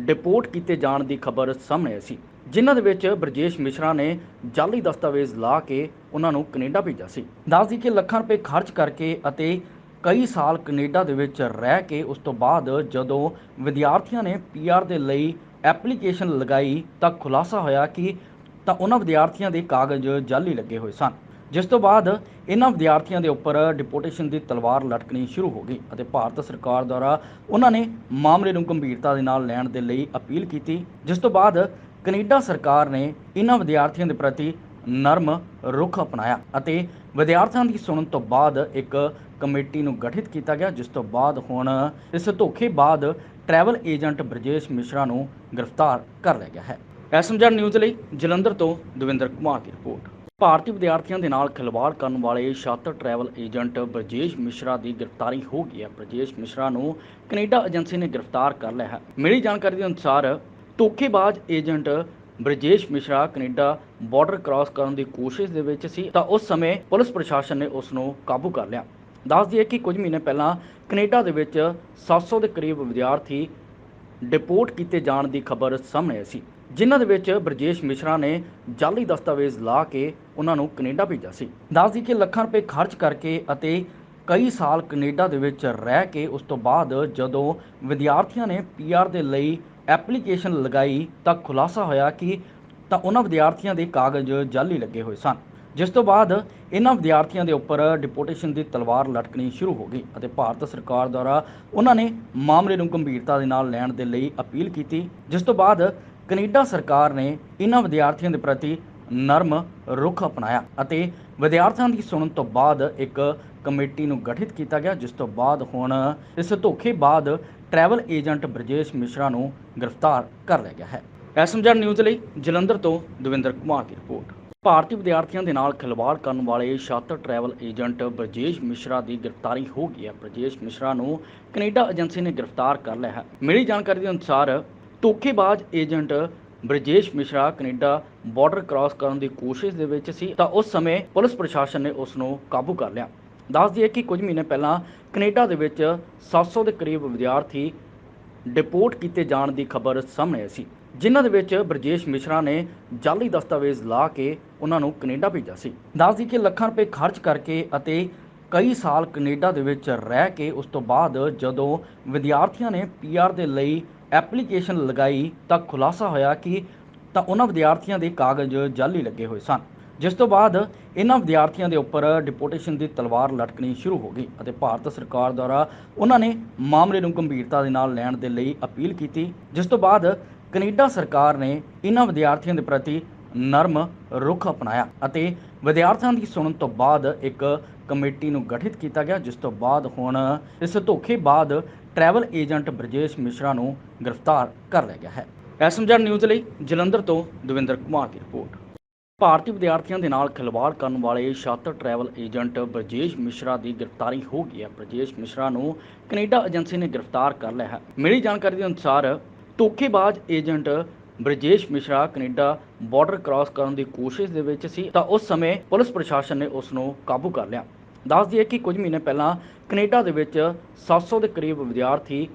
ਡਿਪੋਰਟ ਕੀਤੇ ਜਾਣ ਦੀ ਖਬਰ ਸਾਹਮਣੇ ਆਈ ਸੀ, ਜਿਨ੍ਹਾਂ ਦੇ ਵਿੱਚ ਬ੍ਰਜੇਸ਼ ਮਿਸ਼ਰਾ ਨੇ ਜਾਲੀ ਦਸਤਾਵੇਜ਼ ਲਾ ਕੇ ਉਹਨਾਂ ਨੂੰ ਕੈਨੇਡਾ ਭੇਜਿਆ ਸੀ। ਦੱਸਦੀ ਕਿ ਲੱਖਾਂ ਰੁਪਏ ਖਰਚ ਕਰਕੇ ਅਤੇ ਕਈ ਸਾਲ ਕੈਨੇਡਾ ਦੇ ਵਿੱਚ ਰਹਿ ਕੇ ਉਸ ਤੋਂ ਬਾਅਦ ਜਦੋਂ ਵਿਦਿਆਰਥੀਆਂ ਨੇ ਪੀਆਰ ਦੇ ਲਈ ਐਪਲੀਕੇਸ਼ਨ ਲਗਾਈ ਤਾਂ ਖੁਲਾਸਾ ਹੋਇਆ ਕਿ ਤਾਂ ਉਹਨਾਂ ਵਿਦਿਆਰਥੀਆਂ ਦੇ ਕਾਗਜ਼ ਜਾਲੀ ਲੱਗੇ ਹੋਏ ਸਨ। ਜਿਸ ਤੋਂ ਬਾਅਦ ਇਹਨਾਂ ਵਿਦਿਆਰਥੀਆਂ ਦੇ ਉੱਪਰ ਡਿਪੋਰਟੇਸ਼ਨ ਦੀ ਤਲਵਾਰ ਲਟਕਣੀ ਸ਼ੁਰੂ ਹੋ ਗਈ ਅਤੇ ਭਾਰਤ ਸਰਕਾਰ ਦੁਆਰਾ ਉਹਨਾਂ ਨੇ ਮਾਮਲੇ ਨੂੰ ਗੰਭੀਰਤਾ ਦੇ ਨਾਲ ਲੈਣ ਦੇ ਲਈ ਅਪੀਲ ਕੀਤੀ, ਜਿਸ ਤੋਂ ਬਾਅਦ ਕੈਨੇਡਾ ਸਰਕਾਰ ਨੇ ਇਹਨਾਂ ਵਿਦਿਆਰਥੀਆਂ ਦੇ ਪ੍ਰਤੀ ਨਰਮ ਰੁਖ ਅਪਣਾਇਆ ਅਤੇ ਵਿਦਿਆਰਥੀਆਂ ਦੀ ਸੁਣਨ ਤੋਂ ਬਾਅਦ ਇੱਕ ਕਮੇਟੀ ਨੂੰ ਗਠਿਤ ਕੀਤਾ ਗਿਆ, ਜਿਸ ਤੋਂ ਬਾਅਦ ਹੁਣ ਇਸ ਧੋਖੇ ਬਾਅਦ ਟਰੈਵਲ ਏਜੰਟ ਬ੍ਰਜੇਸ਼ ਮਿਸ਼ਰਾ ਨੂੰ ਗ੍ਰਿਫਤਾਰ ਕਰ ਲਿਆ ਗਿਆ ਹੈ। ਐਸਐਮਜਨ ਨਿਊਜ਼ ਲਈ ਜਲੰਧਰ ਤੋਂ ਦਵਿੰਦਰ ਕੁਮਾਰ ਦੀ ਰਿਪੋਰਟ। ਭਾਰਤੀ ਵਿਦਿਆਰਥੀਆਂ ਦੇ ਨਾਲ ਖਿਲਵਾੜ ਕਰਨ ਵਾਲੇ ਛਾਤਰ ਟਰੈਵਲ ਏਜੰਟ ਬ੍ਰਜੇਸ਼ ਮਿਸ਼ਰਾ ਦੀ ਗ੍ਰਿਫਤਾਰੀ ਹੋ ਗਈ ਹੈ। ਬ੍ਰਜੇਸ਼ ਮਿਸ਼ਰਾ ਨੂੰ ਕੈਨੇਡਾ ਏਜੰਸੀ ਨੇ ਗ੍ਰਿਫਤਾਰ ਕਰ ਲਿਆ ਹੈ। ਮਿਲੀ ਜਾਣਕਾਰੀ ਦੇ ਅਨੁਸਾਰ ਧੋਖੇਬਾਜ਼ agent Brajesh Mishra Canada border cross ਕਰਨ ਦੀ ਕੋਸ਼ਿਸ਼ ਦੇ ਵਿੱਚ ਸੀ ਤਾਂ ਉਸ ਸਮੇਂ ਪੁਲਿਸ ਪ੍ਰਸ਼ਾਸਨ ਨੇ ਉਸ ਨੂੰ ਕਾਬੂ ਕਰ ਲਿਆ। ਦੱਸ ਦਈਏ ਕਿ ਕੁਝ ਮਹੀਨੇ ਪਹਿਲਾਂ ਕੈਨੇਡਾ ਦੇ ਵਿੱਚ 700 ਦੇ ਕਰੀਬ ਵਿਦਿਆਰਥੀ ਡਿਪੋਰਟ ਕੀਤੇ ਜਾਣ ਦੀ ਖਬਰ ਸਾਹਮਣੇ ਆਈ ਸੀ। ਜਿਨ੍ਹਾਂ ਦੇ ਵਿੱਚ ਬ੍ਰਜੇਸ਼ ਮਿਸ਼ਰਾ ਨੇ ਜਾਲੀ ਦਸਤਾਵੇਜ਼ ਲਾ ਕੇ ਉਹਨਾਂ ਨੂੰ ਕੈਨੇਡਾ ਭੇਜਿਆ ਸੀ। ਦੱਸਦੀ ਕਿ ਲੱਖਾਂ ਰੁਪਏ ਖਰਚ ਕਰਕੇ ਅਤੇ ਕਈ ਸਾਲ ਕੈਨੇਡਾ ਦੇ ਵਿੱਚ ਰਹਿ ਕੇ ਉਸ ਤੋਂ ਬਾਅਦ ਜਦੋਂ ਵਿਦਿਆਰਥੀਆਂ ਨੇ ਪੀਆਰ ਦੇ ਲਈ ਐਪਲੀਕੇਸ਼ਨ ਲਗਾਈ ਤਾਂ ਖੁਲਾਸਾ ਹੋਇਆ ਕਿ ਤਾਂ ਉਹਨਾਂ ਵਿਦਿਆਰਥੀਆਂ ਦੇ ਕਾਗਜ਼ ਜਾਲੀ ਲੱਗੇ ਹੋਏ ਸਨ। ਜਿਸ ਤੋਂ ਬਾਅਦ ਇਹਨਾਂ ਵਿਦਿਆਰਥੀਆਂ ਦੇ ਉੱਪਰ ਡਿਪੋਰਟੇਸ਼ਨ ਦੀ ਤਲਵਾਰ ਲਟਕਣੀ ਸ਼ੁਰੂ ਹੋ ਗਈ ਅਤੇ ਭਾਰਤ ਸਰਕਾਰ ਦੁਆਰਾ ਉਹਨਾਂ ਨੇ ਮਾਮਲੇ ਨੂੰ ਗੰਭੀਰਤਾ ਦੇ ਨਾਲ ਲੈਣ ਦੇ ਲਈ ਅਪੀਲ ਕੀਤੀ। ਜਿਸ ਤੋਂ ਬਾਅਦ ਕੈਨੇਡਾ ਸਰਕਾਰ ਨੇ ਇਹਨਾਂ ਵਿਦਿਆਰਥੀਆਂ ਦੇ ਪ੍ਰਤੀ ਨਰਮ ਰੁਖ ਅਪਣਾਇਆ ਅਤੇ ਵਿਦਿਆਰਥੀਆਂ ਦੀ ਸੁਣਨ ਤੋਂ ਬਾਅਦ ਇੱਕ ਕਮੇਟੀ ਨੂੰ ਗਠਿਤ ਕੀਤਾ ਗਿਆ, ਜਿਸ ਤੋਂ ਬਾਅਦ ਹੁਣ ਇਸ ਧੋਖੇ ਬਾਅਦ ਟਰੈਵਲ ਏਜੰਟ ਬ੍ਰਜੇਸ਼ ਮਿਸ਼ਰਾ ਨੂੰ ਗ੍ਰਿਫਤਾਰ ਕਰ ਲਿਆ ਗਿਆ ਹੈ। ਐਸਐਮਜਨ ਨਿਊਜ਼ ਲਈ ਜਲੰਧਰ ਤੋਂ ਦਵਿੰਦਰ ਕੁਮਾਰ ਦੀ ਰਿਪੋਰਟ। ਭਾਰਤੀ ਵਿਦਿਆਰਥੀਆਂ ਦੇ ਨਾਲ ਖਿਲਵਾੜ ਕਰਨ ਵਾਲੇ ਛਾਤਰ ਟਰੈਵਲ ਏਜੰਟ ਬ੍ਰਜੇਸ਼ ਮਿਸ਼ਰਾ ਦੀ ਗ੍ਰਿਫਤਾਰੀ ਹੋ ਗਈ ਹੈ। ਬ੍ਰਜੇਸ਼ ਮਿਸ਼ਰਾ ਨੂੰ ਕੈਨੇਡਾ ਏਜੰਸੀ ਨੇ ਗ੍ਰਿਫਤਾਰ ਕਰ ਲਿਆ ਹੈ। ਮਿਲੀ ਜਾਣਕਾਰੀ ਦੇ ਅਨੁਸਾਰ ਧੋਖੇਬਾਜ਼ agent Brajesh Mishra Canada border cross ਕਰਨ ਦੀ ਕੋਸ਼ਿਸ਼ ਦੇ ਵਿੱਚ ਸੀ, ਤਾਂ ਉਸ ਸਮੇਂ ਪੁਲਿਸ ਪ੍ਰਸ਼ਾਸਨ ਨੇ ਉਸ ਨੂੰ ਕਾਬੂ ਕਰ ਲਿਆ। ਦੱਸ ਦਈਏ ਕਿ ਕੁਝ ਮਹੀਨੇ ਪਹਿਲਾਂ ਕੈਨੇਡਾ ਦੇ ਵਿੱਚ 700 ਦੇ ਕਰੀਬ ਵਿਦਿਆਰਥੀ ਡਿਪੋਰਟ ਕੀਤੇ ਜਾਣ ਦੀ ਖਬਰ ਸਾਹਮਣੇ ਆਈ ਸੀ, ਜਿਨ੍ਹਾਂ ਦੇ ਵਿੱਚ ਬ੍ਰਜੇਸ਼ ਮਿਸ਼ਰਾ ਨੇ ਜਾਲੀ ਦਸਤਾਵੇਜ਼ ਲਾ ਕੇ ਉਹਨਾਂ ਨੂੰ ਕੈਨੇਡਾ ਭੇਜਿਆ ਸੀ। ਦੱਸ ਦਈਏ ਕਿ ਲੱਖਾਂ ਰੁਪਏ ਖਰਚ ਕਰਕੇ ਅਤੇ ਕਈ ਸਾਲ ਕੈਨੇਡਾ ਦੇ ਵਿੱਚ ਰਹਿ ਕੇ ਉਸ ਤੋਂ ਬਾਅਦ ਜਦੋਂ ਵਿਦਿਆਰਥੀਆਂ ਨੇ ਪੀਆਰ ਦੇ ਲਈ ਐਪਲੀਕੇਸ਼ਨ ਲਗਾਈ ਤਾਂ ਖੁਲਾਸਾ ਹੋਇਆ ਕਿ ਤਾਂ ਉਹਨਾਂ ਵਿਦਿਆਰਥੀਆਂ ਦੇ ਕਾਗਜ਼ ਜਾਲੀ ਲੱਗੇ ਹੋਏ ਸਨ। ਜਿਸ ਤੋਂ ਬਾਅਦ ਇਹਨਾਂ ਵਿਦਿਆਰਥੀਆਂ ਦੇ ਉੱਪਰ ਡਿਪੋਰਟੇਸ਼ਨ ਦੀ ਤਲਵਾਰ ਲਟਕਣੀ ਸ਼ੁਰੂ ਹੋ ਗਈ ਅਤੇ ਭਾਰਤ ਸਰਕਾਰ ਦੁਆਰਾ ਉਹਨਾਂ ਨੇ ਮਾਮਲੇ ਨੂੰ ਗੰਭੀਰਤਾ ਦੇ ਨਾਲ ਲੈਣ ਦੇ ਲਈ ਅਪੀਲ ਕੀਤੀ, ਜਿਸ ਤੋਂ ਬਾਅਦ ਕੈਨੇਡਾ ਸਰਕਾਰ ਨੇ ਇਹਨਾਂ ਵਿਦਿਆਰਥੀਆਂ ਦੇ ਪ੍ਰਤੀ ਨਰਮ ਰੁਖ ਅਪਣਾਇਆ ਅਤੇ ਵਿਦਿਆਰਥੀਆਂ ਦੀ ਸੁਣਨ ਤੋਂ ਬਾਅਦ ਇੱਕ ਕਮੇਟੀ ਨੂੰ ਗਠਿਤ ਕੀਤਾ ਗਿਆ, ਜਿਸ ਤੋਂ ਬਾਅਦ ਹੁਣ ਇਸ ਧੋਖੇ ਬਾਅਦ ਟਰੈਵਲ ਏਜੰਟ ਬ੍ਰਜੇਸ਼ ਮਿਸ਼ਰਾ ਨੂੰ ਗ੍ਰਿਫਤਾਰ ਕਰ ਲਿਆ ਗਿਆ ਹੈ। ਐਸਐਮਜਨ ਨਿਊਜ਼ ਲਈ ਜਲੰਧਰ ਤੋਂ ਦਵਿੰਦਰ ਕੁਮਾਰ ਦੀ ਰਿਪੋਰਟ। ਭਾਰਤੀ ਵਿਦਿਆਰਥੀਆਂ ਦੇ ਨਾਲ ਖਿਲਵਾੜ ਕਰਨ ਵਾਲੇ ਛਾਤਰ ਟਰੈਵਲ ਏਜੰਟ ਬ੍ਰਜੇਸ਼ ਮਿਸ਼ਰਾ ਦੀ ਗ੍ਰਿਫਤਾਰੀ ਹੋ ਗਈ ਹੈ। ਬ੍ਰਜੇਸ਼ ਮਿਸ਼ਰਾ ਨੂੰ ਕੈਨੇਡਾ ਏਜੰਸੀ ਨੇ ਗ੍ਰਿਫਤਾਰ ਕਰ ਲਿਆ ਹੈ। ਮਿਲੀ ਜਾਣਕਾਰੀ ਦੇ ਅਨੁਸਾਰ, ਧੋਖੇਬਾਜ਼ agent Brajesh Mishra Canada border cross ਕਰਨ ਦੀ ਕੋਸ਼ਿਸ਼ ਦੇ ਵਿੱਚ ਸੀ ਤਾਂ ਉਸ ਸਮੇਂ ਪੁਲਿਸ ਪ੍ਰਸ਼ਾਸਨ ਨੇ ਉਸ ਨੂੰ ਕਾਬੂ ਕਰ ਲਿਆ। ਦੱਸ ਦਈਏ ਕਿ ਕੁਝ ਮਹੀਨੇ ਪਹਿਲਾਂ ਕੈਨੇਡਾ ਦੇ ਵਿੱਚ 700 ਦੇ ਕਰੀਬ ਵਿਦਿਆਰਥੀ